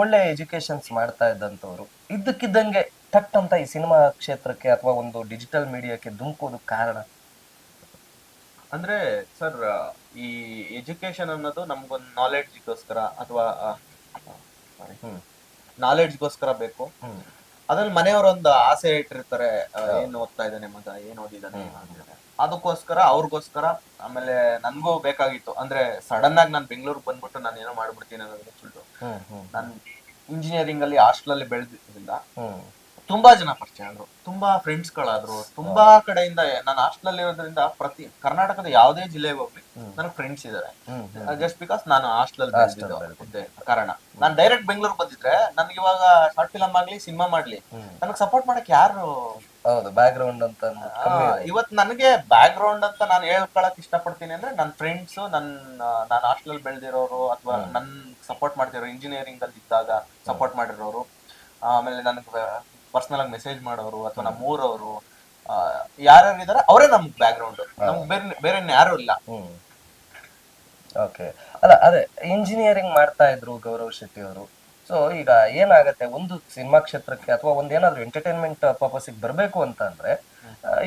ಒಳ್ಳೆ ಎಜುಕೇಶನ್ಸ್ ಮಾಡ್ತಾ ಇದ್ದಂಥವ್ರು. ಇದ್ದಕ್ಕಿದ್ದಂಗೆ ಥಟ್ ಅಂತ ಈ ಸಿನಿಮಾ ಕ್ಷೇತ್ರಕ್ಕೆ ಅಥವಾ ಒಂದು ಡಿಜಿಟಲ್ ಮೀಡಿಯಾಕ್ಕೆ ಧುಮುಕೋದು ಕಾರಣ? ಅಂದ್ರೆ ಸರ್ ಈ ಎಜುಕೇಶನ್ ಅನ್ನೋದು ನಮ್ಗೊಂದು ನಾಲೆಡ್ಜ್ಗೋಸ್ಕರ ಅಥವಾ ನಾಲೆಡ್ಜ್ಗೋಸ್ಕರ ಬೇಕು. ಅದ್ರಲ್ಲಿ ಮನೆಯವರೊಂದು ಆಸೆ ಇಟ್ಟಿರ್ತಾರೆ ಏನ್ ಓದ್ತಾ ಇದ್ದಾನೆ ಮಗ ಏನ್ ಓದಿದಾನೆ ಏನ್ ಓದಿದಾನೆ. ಅದಕ್ಕೋಸ್ಕರ ಅವ್ರಿಗೋಸ್ಕರ ಆಮೇಲೆ ನನ್ಗೂ ಬೇಕಾಗಿತ್ತು. ಅಂದ್ರೆ ಸಡನ್ ಆಗಿ ನಾನು ಬೆಂಗಳೂರಿಗೆ ಬಂದ್ಬಿಟ್ಟು ನಾನು ಏನೋ ಮಾಡ್ಬಿಡ್ತೀನಿ ಅನ್ನೋದು ಸುಳ್ಳು ನಾನು ಇಂಜಿನಿಯರಿಂಗ್ ಅಲ್ಲಿ ಹಾಸ್ಟೆಲ್ ಅಲ್ಲಿ ಬೆಳೆದಿದ್ರಿಂದ ತುಂಬಾ ಜನ ಪರಿಚಯ ಆದ್ರು. ತುಂಬಾ ಫ್ರೆಂಡ್ಸ್ ಗಳಾದ್ರು ತುಂಬಾ ಕಡೆಯಿಂದ ನಾನು ಹಾಸ್ಟೆಲ್ ಅಲ್ಲಿ ಇರೋದ್ರಿಂದ ಪ್ರತಿ ಕರ್ನಾಟಕದ ಯಾವುದೇ ಜಿಲ್ಲೆಗೆ ಹೋಗ್ಲಿ ನನಗೆ ಫ್ರೆಂಡ್ಸ್ ಇದಾರೆ. ಜಸ್ಟ್ ಬಿಕಾಸ್ ನಾನು ಹಾಸ್ಟೆಲ್ ಕಾರಣ. ನಾನು ಡೈರೆಕ್ಟ್ ಬೆಂಗಳೂರು ಬಂದಿದ್ರೆ ನನ್ಗೆ ಇವಾಗ ಶಾರ್ಟ್ ಫಿಲಮ್ ಆಗ್ಲಿ ಸಿನಿಮಾ ಮಾಡ್ಲಿ. ನನಗೆ ಸಪೋರ್ಟ್ ಮಾಡಕ್ ಯಾರು ಹೌದು ಬ್ಯಾಕ್ ಗ್ರೌಂಡ್ ಅಂತ ಇವತ್ ನನಗೆ ಬ್ಯಾಕ್ ಗ್ರೌಂಡ್ ಅಂತ ನಾನು ಹೇಳ್ಕೊಳಕ್ ಇಷ್ಟಪಡ್ತೀನಿ ಅಂದ್ರೆ ನನ್ನ ಫ್ರೆಂಡ್ಸ್ ನನ್ನ ನಾನು ಹಾಸ್ಟೆಲ್ ಬೆಳೆದಿರೋರು ಅಥವಾ ನನ್ ಸಪೋರ್ಟ್ ಮಾಡ್ತಿರೋ ಇಂಜಿನಿಯರಿಂಗ್ ಅಲ್ಲಿ ಇದ್ದಾಗ ಸಪೋರ್ಟ್ ಮಾಡಿರೋರು ಆಮೇಲೆ ನನಗೆ ಪರ್ಸನಲ್ ಆಗಿ ಮೆಸೇಜ್ ಮಾಡೋರು ಅಥವಾ ನಮ್ಮ ಊರವರು ಯಾರ್ಯಾರು ಇದಾರೆ ಅವರೇ ನಮ್ ಬ್ಯಾಕ್ ಗ್ರೌಂಡ್ ನಮ್ಗೆ ಬೇರೆ ಬೇರೆ ಯಾರು ಇಲ್ಲ. ಹ್ಮ್. ಓಕೆ ಅಲ್ಲ ಅದೇ ಇಂಜಿನಿಯರಿಂಗ್ ಮಾಡ್ತಾ ಇದ್ರು ಗೌರವ್ ಶೆಟ್ಟಿ ಅವರು ಸೊ ಈಗ ಏನಾಗತ್ತೆ? ಒಂದು ಸಿನಿಮಾ ಕ್ಷೇತ್ರಕ್ಕೆ ಅಥವಾ ಒಂದೇನಾದ್ರೂ ಏನಾದ್ರು ಎಂಟರ್ಟೈನ್ಮೆಂಟ್ ಪರ್ಪಸ್ಗೆ ಬರ್ಬೇಕು ಅಂತ ಅಂದ್ರೆ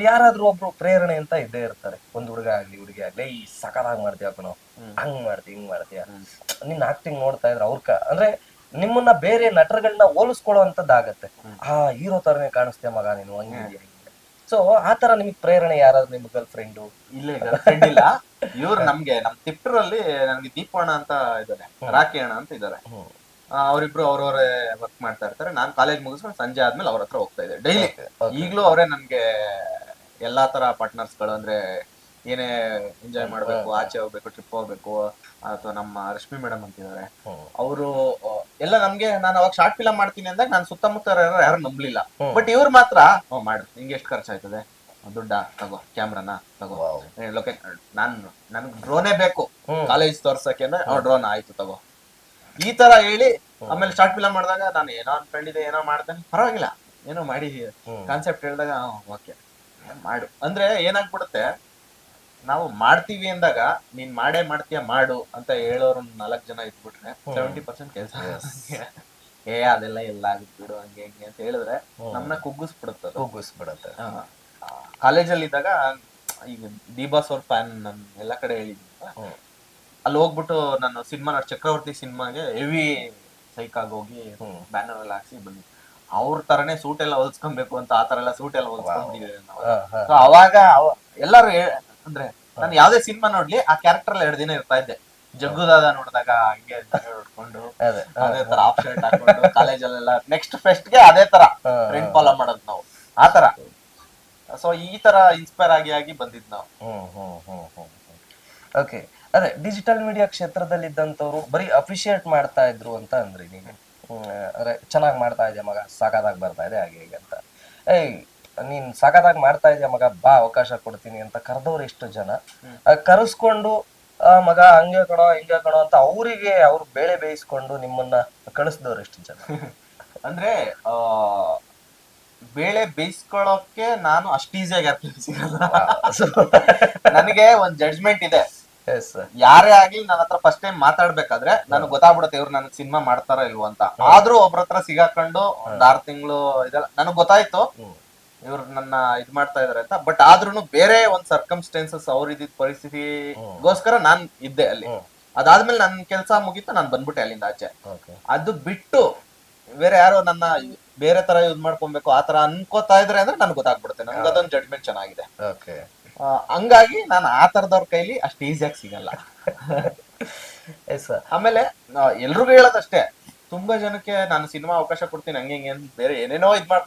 ಯಾರಾದ್ರೂ ಒಬ್ರು ಪ್ರೇರಣೆ ಅಂತ ಇದ್ದೇ ಇರ್ತಾರೆ. ಒಂದ್ ಹುಡುಗ ಆಗ್ಲಿ ಹುಡುಗಿ ಆಗ್ಲಿ ಈ ಸಕಾಲಾಗಿ ಮಾಡ್ತೀಯ ನಾವು ಹಂಗ್ ಮಾಡ್ತಿ ಹಿಂಗ್ ಮಾಡ್ತೀಯ ನಿನ್ನ ಆಕ್ಟಿಂಗ್ ನೋಡ್ತಾ ಇದ್ರೆ ಅವ್ರ ಅಂದ್ರೆ ನಿಮ್ಮನ್ನ ಬೇರೆ ನಟರುಗಳನ್ನ ಹೋಲಿಸ್ಕೊಳ್ಳುವಂತದ್ದಾಗತ್ತೆ ಆ ಹೀರೋ ತರನೇ ಕಾಣಿಸ್ತೇ ಮಗ ನೀನು ಹಂಗೆ ಹಿಂಗೆ, ಹಿಂಗೆ. ಸೊ ಆತರ ತರ ನಿಮಗೆ ಪ್ರೇರಣೆ ಯಾರಾದ್ರೂ ನಿಮ್ ಗರ್ಲ್ ಫ್ರೆಂಡು ಇಲ್ಲ ಫ್ರೆಂಡ್ ಇಲ್ಲ. ಇವ್ರು ನಮ್ಗೆ ನಮ್ ತಿಪ್ಪರಲ್ಲಿ ನನ್ಗೆ ದೀಪಣ್ಣ ಅಂತ ಇದ್ದಾರೆ ರಾಕಿ ಅಣ್ಣ ಅಂತ ಇದ್ದಾರೆ ಅವರಿಬ್ರು ಅವ್ರವ್ರೇ ವರ್ಕ್ ಮಾಡ್ತಾ ಇರ್ತಾರೆ. ನಾನ್ ಕಾಲೇಜ್ ಮುಗಿಸ್ಕೊಂಡು ಸಂಜೆ ಆದ್ಮೇಲೆ ಅವ್ರ ಹತ್ರ ಹೋಗ್ತಾ ಇದ್ದೆ. ಡೈಲಿ. ಈಗ್ಲೂ ಅವರೇ ನನ್ಗೆ ಎಲ್ಲಾ ತರ ಪಾರ್ಟ್ನರ್ಸ್ಗಳು ಅಂದ್ರೆ ಏನೇ ಎಂಜಾಯ್ ಮಾಡ್ಬೇಕು ಆಚೆ ಹೋಗ್ಬೇಕು ಟ್ರಿಪ್ ಹೋಗ್ಬೇಕು ಅಥವಾ ನಮ್ಮ ರಶ್ಮಿ ಮೇಡಮ್ ಅಂತಿದ್ದಾರೆ. ಅವರು ಎಲ್ಲ ನಮ್ಗೆ ನಾನು ಅವಾಗ ಶಾರ್ಟ್ ಫಿಲಮ್ ಮಾಡ್ತೀನಿ ಅಂದಾಗ ನಾನು ಸುತ್ತಮುತ್ತ ಯಾರು ಯಾರು ನಂಬ್ಲಿಲ್ಲ. ಬಟ್ ಇವ್ರು ಮಾತ್ರ ಮಾಡು ನಿಂಗೆ ಎಷ್ಟು ಖರ್ಚಾಯ್ತದೆ? ದುಡ್ಡ ತಗೋ ಕ್ಯಾಮ್ರಾನ ತಗೋ. ಲೊಕೇಶನ್ ನಾನು ನನ್ಗೆ ಡ್ರೋನೇ ಬೇಕು. ಕಾಲೇಜ್ ತೋರ್ಸಕ್ಕೆ ಅಂದ್ರೆ ಡ್ರೋನ್ ಆಯ್ತು ತಗೋ. ಈ ತರ ಹೇಳಿ ಆಮೇಲೆ ಶಾರ್ಟ್ ಫಿಲಮ್ ಮಾಡಿದಾಗ ನಾನು ಏನೋ ಅನ್ಕೊಂಡಿದ್ದೆ ಏನೋ ಮಾಡ್ತೇನೆ. ಪರವಾಗಿಲ್ಲ. ಏನೋ ಮಾಡಿ ಕಾನ್ಸೆಪ್ಟ್ ಹೇಳಿದಾಗ ಓಕೆ ಮಾಡು. ಅಂದ್ರೆ ಏನಾಗ್ಬಿಡುತ್ತೆ ನಾವು ಮಾಡ್ತೀವಿ ಅಂದಾಗ ನೀನ್ ಮಾಡೇ ಮಾಡ್ತೀಯ ಮಾಡು ಅಂತ ಹೇಳೋರು ನಾಲ್ಕು ಜನ ಇದ್ಬಿಟ್ರೆ ಸೆವೆಂಟಿ ಪರ್ಸೆಂಟ್ ಕೆಲಸ ಏ ಅದೆಲ್ಲ ಎಲ್ಲ ಬಿಡು ಹಂಗೆ ಹಿಂಗೆ ಅಂತ ಹೇಳಿದ್ರೆ ನಮ್ಮನ್ನ ಕುಗ್ಗಿಸ್ಬಿಡುತ್ತೆ ಕುಗ್ಗಿಸ್ಬಿಡುತ್ತೆ. ಕಾಲೇಜಲ್ಲಿ ಇದ್ದಾಗ ಈಗ ದೀಬಾಸ್ ಬಾಸ್ ಅವ್ರ ಫ್ಯಾನ್ ನಾನು ಎಲ್ಲ ಕಡೆ ಹೇಳಿದ್ದೀನಿ ಹ್ಮ್. ಅಲ್ಲಿ ಹೋಗ್ಬಿಟ್ಟು ನಾನು ಸಿನಿಮಾ ಚಕ್ರವರ್ತಿ ಸಿನಿಮಾಗೆ ಹೆವಿ ಸೈಕ್ ಆಗಿ ಹೋಗಿ. ಬ್ಯಾನರ್ ಎಲ್ಲ ಹಾಕ್ಸಿ ಬಂದ್ವಿ. ಅವ್ರ ತರನೇ ಸೂಟ್ ಎಲ್ಲ ಹೊಲ್ಸ್ಕೊಬೇಕು ಅಂತ ಆ ತರ ಎಲ್ಲ ಸೂಟ್ ಎಲ್ಲ ಹೊಲ್ಸ್ಕೊಂಡಿದ್ದೀವಿ ನಾವು. ಸೊ ಅವಾಗ ಅವ- ಎಲ್ಲಾರು ಅಂದ್ರೆ ನಾನು ಯಾವ್ದೇ ಸಿನಿಮಾ ನೋಡ್ಲಿ ಆ ಕ್ಯಾರೆಕ್ಟರ್ ಅಲ್ಲಿ ಎರಡು ದಿನ ಇರ್ತಾ ಇದ್ದೆ. ಜಗ್ಗುದಾದ ನೋಡಿದಾಗ ಹಂಗೆ ಹೊಡ್ಕೊಂಡು ಅದೇ ತರ ಆಫ್ ಶರ್ಟ್ ಹಾಕೊಂಡು ಕಾಲೇಜಲ್ಲೆಲ್ಲ ನೆಕ್ಸ್ಟ್ ಫೆಸ್ಟ್ಗೆ ಅದೇ ತರ ಟ್ರೆಂಡ್ ಫಾಲೋ ಮಾಡೋದು ನಾವು. ಆ ತರ. ಸೊ ಈ ತರ ಇನ್ಸ್ಪೈರ್ ಆಗಿ ಆಗಿ ಬಂದಿದ್ ನಾವು. ಓಕೆ ಅದೇ ಡಿಜಿಟಲ್ ಮೀಡಿಯಾ ಕ್ಷೇತ್ರದಲ್ಲಿ ಇದ್ದಂಥವ್ರು ಬರೀ ಅಪ್ರಿಶಿಯೇಟ್ ಮಾಡ್ತಾ ಇದ್ರು ಅಂತ ಅಂದ್ರಿ ನೀವು. ಹ್ಮ್, ಅಂದ್ರೆ ಚೆನ್ನಾಗಿ ಮಾಡ್ತಾ ಇದೆಯಾ ಮಗ? ಸಾಕಾದಾಗ ಬರ್ತಾ ಇದೆ ಹಾಗೆ ಹೀಗೆ ಅಂತ. ಏಯ್ ನೀನ್ ಸಾಕಾದಾಗ ಮಾಡ್ತಾ ಇದೆಯಾ ಮಗ? ಬಾ ಅವಕಾಶ ಕೊಡ್ತೀನಿ ಅಂತ ಕರೆದವ್ರು ಎಷ್ಟು ಜನ. ಕರೆಸ್ಕೊಂಡು ಆ, ಮಗ ಹಂಗೆ ಕಣೋ ಹಿಂಗೆ ಕಣೋ ಅಂತ ಅವರಿಗೆ ಅವ್ರು ಬೇಳೆ ಬೇಯಿಸ್ಕೊಂಡು ನಿಮ್ಮನ್ನ ಕಳಿಸಿದವ್ರು ಎಷ್ಟು ಜನ. ಅಂದ್ರೆ ಆ ಬೇಳೆ ಬೇಯಿಸ್ಕೊಳ್ಳೋಕೆ ನಾನು ಅಷ್ಟು ಈಸಿಯಾಗಿ ಅರ್ಥ ಸಿಗಲ್ಲ ನನಗೆ ಒಂದ್ ಜಡ್ಜ್ಮೆಂಟ್ ಇದೆ. ಯಾರೇ ಆಗ್ಲಿ ನನ್ನ ಹತ್ರ ಫಸ್ಟ್ ಟೈಮ್ ಮಾತಾಡ್ಬೇಕಾದ್ರೆ ನನಗೆ ಗೊತ್ತಾಗ್ಬಿಡುತ್ತೆ ಇವ್ರು ನನಗೆ ಸಿನಿಮಾ ಮಾಡ್ತಾರ ಇಲ್ವೋ ಅಂತ. ಆದ್ರೂ ಒಬ್ರ ಹತ್ರ ಸಿಗಾಕೊಂಡು ಒಂದ್ ಆರ್ ತಿಂಗಳು ಇದೆಲ್ಲ ನನಗ್ ಗೊತ್ತಾಯ್ತು. ಇವ್ರು ನನ್ನ ಇದ್ ಮಾಡ್ತಾ ಇದಾರೆ ಅಂತ. ಬಟ್ ಆದ್ರೂ ಬೇರೆ ಒಂದ್ ಸರ್ಕಮ್ಸ್ಟೆನ್ಸಸ್ ಅವ್ರ ಇದ್ದಿದ್ ಪರಿಸ್ಥಿತಿಗೋಸ್ಕರ ನಾನ್ ಇದ್ದೆ ಅಲ್ಲಿ. ಅದಾದ್ಮೇಲೆ ನನ್ ಕೆಲ್ಸ ಮುಗೀತು ನಾನ್ ಬಂದ್ಬಿಟ್ಟೆ ಅಲ್ಲಿಂದ ಆಚೆ. ಅದು ಬಿಟ್ಟು ಬೇರೆ ಯಾರೋ ನನ್ನ ಬೇರೆ ತರ ಯೂಸ್ ಮಾಡ್ಕೊಬೇಕು ಆತರ ತರ ಅನ್ಕೋತಾ ಇದ್ರೆ ಅಂದ್ರೆ ನನ್ಗೆ ಗೊತ್ತಾಗ್ಬಿಡುತ್ತೆ. ನನ್ಗೆ ಅದೊಂದು ಜಡ್ಮೆಂಟ್ ಚೆನ್ನಾಗಿದೆ. ಹಂಗಾಗಿ ನಾನು ಆ ತರದವ್ರ ಕೈಲಿ ಅಷ್ಟು ಈಸಿಯಾಗಿ ಸಿಗಲ್ಲ. ಎಸ್ ಆಮೇಲೆ ಎಲ್ರಿಗೂ ಹೇಳೋದಷ್ಟೇ ತುಂಬಾ ಜನಕ್ಕೆ ನಾನು ಸಿನಿಮಾ ಅವಕಾಶ ಕೊಡ್ತೀನಿ ಹಂಗೆ ಹಿಂಗೆ ಬೇರೆ ಏನೇನೋ ಇದ್ ಮಾಡ್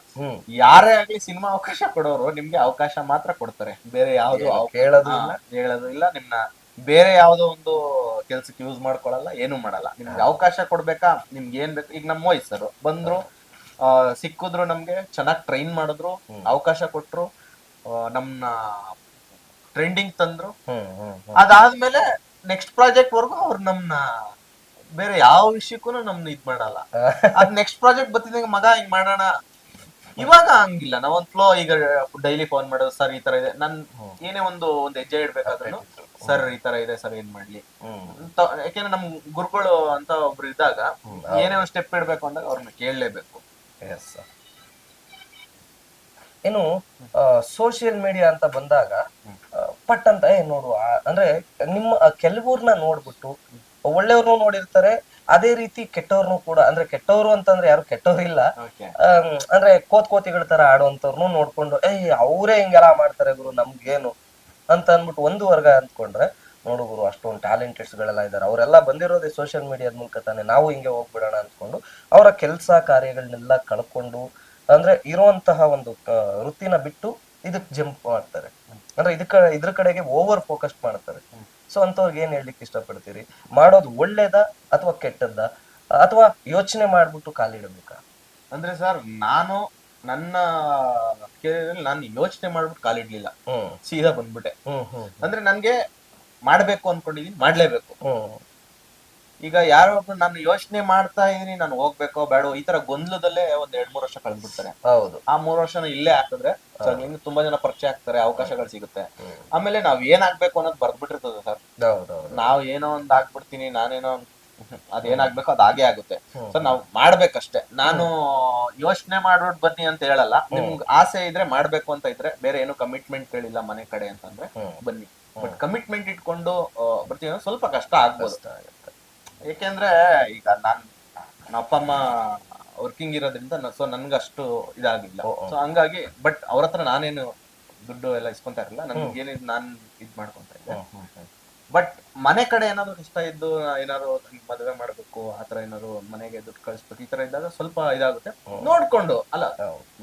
ಯಾರೇ ಆಗ್ಲಿ ಸಿನಿಮಾ ಅವಕಾಶ ಕೊಡೋರು ನಿಮ್ಗೆ ಅವಕಾಶ ಮಾತ್ರ ಕೊಡ್ತಾರೆ. ಬೇರೆ ಯಾವ್ದು ಹೇಳೋದು ಇಲ್ಲ. ಹೇಳೋದು ಇಲ್ಲ. ನಿಮ್ನ ಬೇರೆ ಯಾವ್ದೋ ಒಂದು ಕೆಲ್ಸಕ್ಕೆ ಯೂಸ್ ಮಾಡ್ಕೊಳಲ್ಲ ಏನು ಮಾಡಲ್ಲ. ನಿಮ್ಗೆ ಅವಕಾಶ ಕೊಡ್ಬೇಕಾ? ನಿಮ್ಗೆ ಏನ್ ಬೇಕು? ಈಗ ನಮ್ಮ ವಯಸ್ಸರು ಬಂದ್ರು ಆ, ಸಿಕ್ಕಿದ್ರು ನಮ್ಗೆ ಚೆನ್ನಾಗಿ ಟ್ರೈನ್ ಮಾಡಿದ್ರು ಅವಕಾಶ ಕೊಟ್ರು ನಮ್ಮ ನಮ್ನ ಟ್ರೆಂಡಿಂಗ್ ತಂದ್ರು. ಅದಾದ್ಮೇಲೆ ನೆಕ್ಸ್ಟ್ ಪ್ರಾಜೆಕ್ಟ್ ವರ್ಗು ಅವ್ರು ನಮ್ನ ಬೇರೆ ಯಾವ ವಿಷಯಕ್ಕೂ ನಮ್ನ ಇದ್ ಮಾಡಲ್ಲ. ಅದ್ ನೆಕ್ಸ್ಟ್ ಪ್ರಾಜೆಕ್ಟ್ ಬತ್ತಿದಂಗ ಮಗ ಹಿಂಗ್ ಮಾಡೋಣ. ಇವಾಗ ಹಂಗಿಲ್ಲ. ಒಂದ್ ಫ್ಲೋ ಈಗ ಡೈಲಿ ಫೋನ್ ಮಾಡೋದು ಸರ್ ಈ ತರ ಇದೆ. ನನ್ ಏನೇ ಒಂದು ಒಂದ್ ಹೆಜ್ಜೆ ಇಡ್ಬೇಕಾದ್ರೂ ಸರ್ ಈ ತರ ಇದೆ ಸರ್ ಏನ್ ಮಾಡ್ಲಿ? ಯಾಕೆಂದ್ರೆ ನಮ್ ಗುರುಗಳು ಅಂತ ಒಬ್ರು ಇದ್ದಾಗ ಏನೇ ಒಂದ್ ಸ್ಟೆಪ್ ಇಡ್ಬೇಕು ಅಂದಾಗ ಅವ್ರನ್ನ ಕೇಳಲೇಬೇಕು. ಎಸ್ ಇನ್ನು ಸೋಷಿಯಲ್ ಮೀಡಿಯಾ ಅಂತ ಬಂದಾಗ ಪಟ್ ಅಂತ ಏ ನೋಡುವ ಅಂದ್ರೆ ನಿಮ್ಮ ಕೆಲವ್ರನ್ನ ನೋಡ್ಬಿಟ್ಟು ಒಳ್ಳೆಯವ್ರನ್ನೂ ನೋಡಿರ್ತಾರೆ ಅದೇ ರೀತಿ ಕೆಟ್ಟವ್ರನ್ನು ಕೂಡ ಅಂದ್ರೆ ಕೆಟ್ಟವರು ಅಂತಂದ್ರೆ ಯಾರು ಕೆಟ್ಟವ್ರು ಇಲ್ಲ. ಅಂದ್ರೆ ಕೋತ್ ಕೋತಿಗಳ ತರ ಆಡುವಂತವ್ರನ್ನು ನೋಡ್ಕೊಂಡು ಏಯ್ ಅವರೇ ಹಿಂಗೆಲ್ಲ ಮಾಡ್ತಾರೆ ಗುರು ನಮ್ಗೇನು ಅಂತ ಅಂದ್ಬಿಟ್ಟು ಒಂದು ವರ್ಗ ಅಂದ್ಕೊಂಡ್ರೆ ನೋಡು ಗುರು ಅಷ್ಟೊಂದು ಟ್ಯಾಲೆಂಟೆಡ್ಸ್ ಗಳೆಲ್ಲ ಇದಾರೆ. ಅವರೆಲ್ಲ ಬಂದಿರೋದೇ ಸೋಷಿಯಲ್ ಮೀಡಿಯಾದ ಮೂಲಕ ತಾನೆ ನಾವು ಹಿಂಗೆ ಹೋಗ್ಬಿಡೋಣ ಅಂದ್ಕೊಂಡು ಅವರ ಕೆಲಸ ಕಾರ್ಯಗಳನ್ನೆಲ್ಲ ಕಳ್ಕೊಂಡು ಅಂದ್ರೆ ಇರುವಂತಹ ಒಂದು ವೃತ್ತಿನ ಬಿಟ್ಟು ಇದಕ್ ಜಂಪ್ ಮಾಡ್ತಾರೆ. ಅಂದ್ರೆ ಇದಕ್ಕ ಇದ್ರ ಕಡೆಗೆ ಓವರ್ ಫೋಕಸ್ ಮಾಡ್ತಾರೆ. ಸೊ ಅಂತವ್ರಿಗೆ ಏನ್ ಹೇಳ್ಲಿಕ್ಕೆ ಇಷ್ಟಪಡ್ತೀರಿ? ಮಾಡೋದು ಒಳ್ಳೇದ ಅಥವಾ ಕೆಟ್ಟದ್ದ? ಅಥವಾ ಯೋಚನೆ ಮಾಡ್ಬಿಟ್ಟು ಕಾಲಿಡಬೇಕಾ ಅಂದ್ರೆ ಸರ್ ನಾನು ನನ್ನ ಕೆರಿಯರ್ ನಾನು ಯೋಚನೆ ಮಾಡ್ಬಿಟ್ಟು ಕಾಲಿಡ್ಲಿಲ್ಲ ಹ್ಮ್. ಸೀದಾ ಬಂದ್ಬಿಟ್ಟೆ. ಹ್ಮ್ ಹ್ಮ್. ಅಂದ್ರೆ ನನ್ಗೆ ಮಾಡ್ಬೇಕು ಅನ್ಕೊಂಡಿದೀನಿ ಮಾಡ್ಲೇಬೇಕು. ಹ್ಮ್. ಈಗ ಯಾರೋ ಒಬ್ರು ನಾನು ಯೋಚನೆ ಮಾಡ್ತಾ ಇದೀನಿ ನಾನು ಹೋಗ್ಬೇಕೋ ಬೇಡೋ ಈ ತರ ಗೊಂದಲದಲ್ಲೇ ಒಂದ್ ಎರಡ್ ಮೂರ್ ವರ್ಷ ಕಳೆದ್ಬಿಡ್ತಾರೆ. ಹೌದು. ಆ ಮೂರ್ ವರ್ಷನ ಇಲ್ಲೇ ಹಾಕಿದ್ರೆ ಇನ್ನು ತುಂಬಾ ಜನ ಪರಿಚಯ ಆಗ್ತಾರೆ ಅವಕಾಶಗಳು ಸಿಗುತ್ತೆ. ಆಮೇಲೆ ನಾವ್ ಏನ್ ಆಗ್ಬೇಕು ಅನ್ನೋದು ಬರ್ದ್ಬಿಟ್ಟಿರ್ತದೆ ಸರ್. ನಾವ್ ಏನೋ ಒಂದ್ ಆಗ್ಬಿಡ್ತೀನಿ ನಾನೇನೋ ಅದ್ ಅದೇನಾಗ್ಬೇಕು ಅದ್ ಹಾಗೆ ಆಗುತ್ತೆ. ಸೊ ನಾವ್ ಮಾಡ್ಬೇಕಷ್ಟೇ. ನಾನು ಯೋಚನೆ ಮಾಡ್ಬಿಟ್ಟು ಬನ್ನಿ ಅಂತ ಹೇಳಲ್ಲ. ನಿಮ್ಗ್ ಆಸೆ ಇದ್ರೆ ಮಾಡ್ಬೇಕು ಅಂತ ಇದ್ರೆ ಬೇರೆ ಏನು ಕಮಿಟ್ಮೆಂಟ್ ಹೇಳಿಲ್ಲ ಮನೆ ಕಡೆ ಅಂತಂದ್ರೆ. ಬನ್ನಿ. ಬಟ್ ಕಮಿಟ್ಮೆಂಟ್ ಇಟ್ಕೊಂಡು ಬರ್ತೀನಿ ಸ್ವಲ್ಪ ಕಷ್ಟ ಆಗ್ಬೋದು. ಏಕೆಂದ್ರೆ ಈಗ ನಾನ್ ನನ್ನ ಅಪ್ಪ ಅಮ್ಮ ವರ್ಕಿಂಗ್ ಇರೋದ್ರಿಂದ ಸೊ ನನ್ಗೆ ಅಷ್ಟು ಇದಾಗಿಲ್ಲ. ಸೊ ಹಂಗಾಗಿ ಬಟ್ ಅವ್ರ ಹತ್ರ ನಾನೇನು ದುಡ್ಡು ಎಲ್ಲ ಇಸ್ಕೊಂತ ಇರಲಿಲ್ಲ ನನ್ಗೆ ಏನಿದ್ ನಾನ್ ಇದ್ ಮಾಡ್ಕೊಂತ ಇದ್ದೆ. ಬಟ್ ಮನೆ ಕಡೆ ಏನಾದ್ರು ಕಷ್ಟ ಇದ್ದು ಏನಾದ್ರು ಮದುವೆ ಮಾಡ್ಬೇಕು ಆತರ ಏನಾದ್ರು ಮನೆಗೆ ದುಡ್ಡು ಕಳಿಸ್ಬೇಕು ಈ ತರ ಇದ್ದಾಗ ಸ್ವಲ್ಪ ಇದಾಗುತ್ತೆ. ನೋಡ್ಕೊಂಡು ಅಲ್ಲ.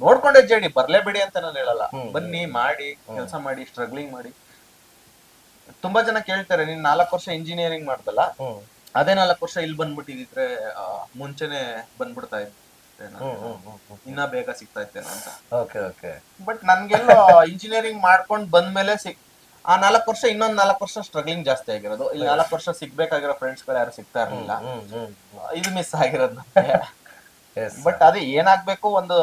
ನೋಡ್ಕೊಂಡೆ ಜೇಡಿ ಬರ್ಲೇಬೇಡಿ ಅಂತ ನಾನು ಹೇಳಲ್ಲ. ಬನ್ನಿ ಮಾಡಿ ಕೆಲಸ ಮಾಡಿ ಸ್ಟ್ರಗ್ಲಿಂಗ್ ಮಾಡಿ. ತುಂಬಾ ಜನ ಕೇಳ್ತಾರೆ ನೀನ್ ನಾಲ್ಕು ವರ್ಷ ಇಂಜಿನಿಯರಿಂಗ್ ಮಾಡ್ದಲ್ಲ? ಅದೇ ನಾಲ್ಕು ವರ್ಷ ಇಲ್ಲಿ ಬಂದ್ಬಿಟ್ಟಿದ್ರೆ ಮುಂಚೆನೆ ಬಂದ್ಬಿಡ್ತಾ ಇದ್ದೆ. ಇನ್ನ ಬೇಗ ಸಿಗ್ತಾ ಅಂತ. Okay okay. ಬಟ್ ನನ್ಗೆಲ್ಲ ಇಂಜಿನಿಯರಿಂಗ್ ಮಾಡ್ಕೊಂಡ್ ಬಂದ್ಮೇಲೆ ಸಿಕ್ ಆ ನಾಲ್ಕು ವರ್ಷ ಇನ್ನೊಂದ್ ನಾಲ್ಕು ವರ್ಷ ಸ್ಟ್ರಗ್ಲಿಂಗ್ ಜಾಸ್ತಿ ಆಗಿರೋದು. ಇಲ್ಲಿ ನಾಲ್ಕು ವರ್ಷ ಸಿಗ್ಬೇಕಾಗಿರೋ ಫ್ರೆಂಡ್ಸ್ಗಳು ಯಾರು ಸಿಗ್ತಾ ಇರ್ಲಿಲ್ಲ. ಇದು ಮಿಸ್ ಆಗಿರೋದು ಬಟ್ ಅದೇ ಏನಾಗ್ಬೇಕು ಒಂದು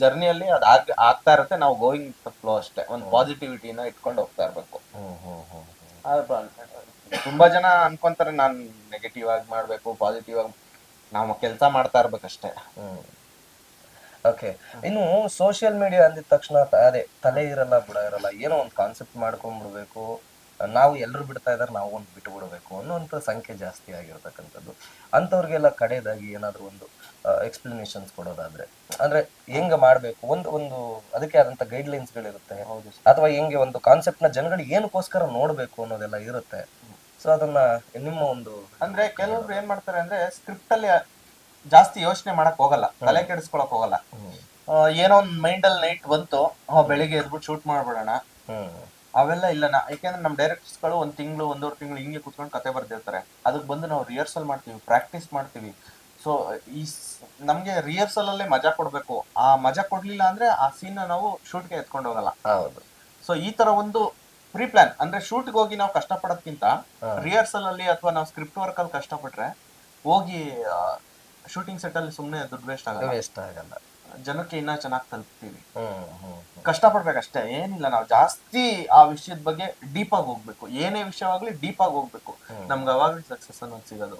ಜರ್ನಿಯಲ್ಲಿ ಅದ್ ಆಗ್ ಆಗ್ತಾ ಇರುತ್ತೆ. ನಾವು ಗೋಯಿಂಗ್ ಫ್ಲೋ ಅಷ್ಟೇ. ಒಂದು ಪಾಸಿಟಿವಿಟಿನ ಇಟ್ಕೊಂಡು ಹೋಗ್ತಾ ಇರ್ಬೇಕು. ತುಂಬಾ ಜನ ಅನ್ಕೊಂತಾರೆ ನಾನ್ ನೆಗೆಟಿವ್ ಆಗಿ ಮಾಡ್ಬೇಕು ಪಾಸಿಟಿವ್ ಆಗಿ ನಾವು ಕೆಲಸ ಮಾಡ್ತಾ ಇರ್ಬೇಕಷ್ಟೇ. ಹ್ಮ್. ಓಕೆ ಇನ್ನು ಸೋಷಿಯಲ್ ಮೀಡಿಯಾ ಅಂದಿದ ತಕ್ಷಣ ತ- ಅದೇ ತಲೆ ಇರಲ್ಲ ಬುಡ ಇರಲ್ಲ ಏನೋ ಒಂದು ಕಾನ್ಸೆಪ್ಟ್ ಮಾಡ್ಕೊಂಡ್ಬಿಡ್ಬೇಕು ನಾವು ಎಲ್ಲರೂ ಬಿಡ್ತಾ ಇದಾರೆ ನಾವು ಒಂದು ಬಿಟ್ಟು ಬಿಡಬೇಕು ಅನ್ನೋಂಥ ಸಂಖ್ಯೆ ಜಾಸ್ತಿ ಆಗಿರ್ತಕ್ಕಂಥದ್ದು. ಅಂಥವ್ರಿಗೆಲ್ಲ ಕಡೆಯದಾಗಿ ಏನಾದರೂ ಒಂದು ಎಕ್ಸ್ಪ್ಲನೇಷನ್ಸ್ ಕೊಡೋದಾದ್ರೆ. ಅಂದ್ರೆ ಹೆಂಗೆ ಮಾಡ್ಬೇಕು? ಒಂದು ಒಂದು ಅದಕ್ಕೆ ಆದಂತ ಗೈಡ್ಲೈನ್ಸ್ಗಳಿರುತ್ತೆ ಅಥವಾ ಹೆಂಗೆ ಒಂದು ಕಾನ್ಸೆಪ್ಟ್ನ ಜನಗಳು ಏನಕ್ಕೋಸ್ಕರ ನೋಡ್ಬೇಕು ಅನ್ನೋದೆಲ್ಲ ಇರುತ್ತೆ. ಸೊ ಅದನ್ನ ನಿಮ್ಮ ಒಂದು ಅಂದ್ರೆ ಕೆಲವೊಬ್ರು ಏನ್ ಮಾಡ್ತಾರೆ ಅಂದ್ರೆ ಸ್ಕ್ರಿಪ್ಟ್ ಅಲ್ಲಿ ಜಾಸ್ತಿ ಯೋಚನೆ ಮಾಡಕ್ ಹೋಗಲ್ಲ. ತಲೆ ಕೆಡಿಸ್ಕೊಳಕ್ ಹೋಗಲ್ಲ. ಏನೋ ಒಂದ್ ಮೈಂಡ್ ಅಲ್ಲಿ ನೈಟ್ ಬಂತು ಬೆಳಿಗ್ಗೆ ಎದ್ಬಿಟ್ಟು ಶೂಟ್ ಮಾಡ್ಬಿಡೋಣ. ಅವೆಲ್ಲ ಇಲ್ಲ ಯಾಕೆಂದ್ರೆ ನಮ್ ಡೈರೆಕ್ಟರ್ಸ್ಗಳು ಒಂದ್ ತಿಂಗಳು ಒಂದೂವರೆ ತಿಂಗಳು ಹಿಂಗೆ ಕುತ್ಕೊಂಡು ಕತೆ ಬರ್ದಿರ್ತಾರೆ. ಅದಕ್ಕೆ ಬಂದು ನಾವು ರಿಹರ್ಸಲ್ ಮಾಡ್ತೀವಿ ಪ್ರಾಕ್ಟೀಸ್ ಮಾಡ್ತೀವಿ. ಸೊ ಈ ನಮ್ಗೆ ರಿಹರ್ಸಲ್ ಅಲ್ಲೇ ಮಜಾ ಕೊಡ್ಬೇಕು. ಆ ಮಜಾ ಕೊಡ್ಲಿಲ್ಲ ಅಂದ್ರೆ ಆ ಸೀನ್ ನಾವು ಶೂಟ್ಗೆ ಎತ್ಕೊಂಡು ಹೋಗಲ್ಲ. ಸೊ ಈ ತರ ಒಂದು ಪ್ರೀ ಪ್ಲಾನ್ ಅಂದ್ರೆ ಶೂಟ್ಗೆ ಹೋಗಿ ನಾವು ಕಷ್ಟಪಡೋದ್ಕಿಂತ. ರಿಹರ್ಸಲ್ ಅಲ್ಲಿ ಅಥವಾ ನಾವು ಸ್ಕ್ರಿಪ್ಟ್ ವರ್ಕ್ ಅಲ್ಲಿ ಕಷ್ಟಪಟ್ರೆ ಹೋಗಿ ಶೂಟಿಂಗ್ ಸೆಟ್ ಅಲ್ಲಿ ಸುಮ್ನೆ ದುಡ್ಡು ವೇಸ್ಟ್ ಆಗಲ್ಲ. ವೇಸ್ಟ್ ಆಗಲ್ಲ. ಜನಕ್ಕೆ ಇನ್ನ ಚೆನ್ನಾಗಿ ತಲುಪ್ತೀವಿ. ಕಷ್ಟ ಪಡ್ಬೇಕಷ್ಟೇ ಕಷ್ಟಪಡ್ಬೇಕಷ್ಟೇ ಏನಿಲ್ಲ. ನಾವು ಜಾಸ್ತಿ ಆ ವಿಷಯದ ಬಗ್ಗೆ ಡೀಪ್ ಆಗಿ ಹೋಗ್ಬೇಕು. ಏನೇ ವಿಷಯವಾಗ್ಲಿ ಡೀಪ್ ಆಗಿ ಹೋಗ್ಬೇಕು. ನಮ್ಗೆ ಅವಾಗ ಸಕ್ಸಸ್ ಅನ್ನೋದು ಸಿಗೋದು.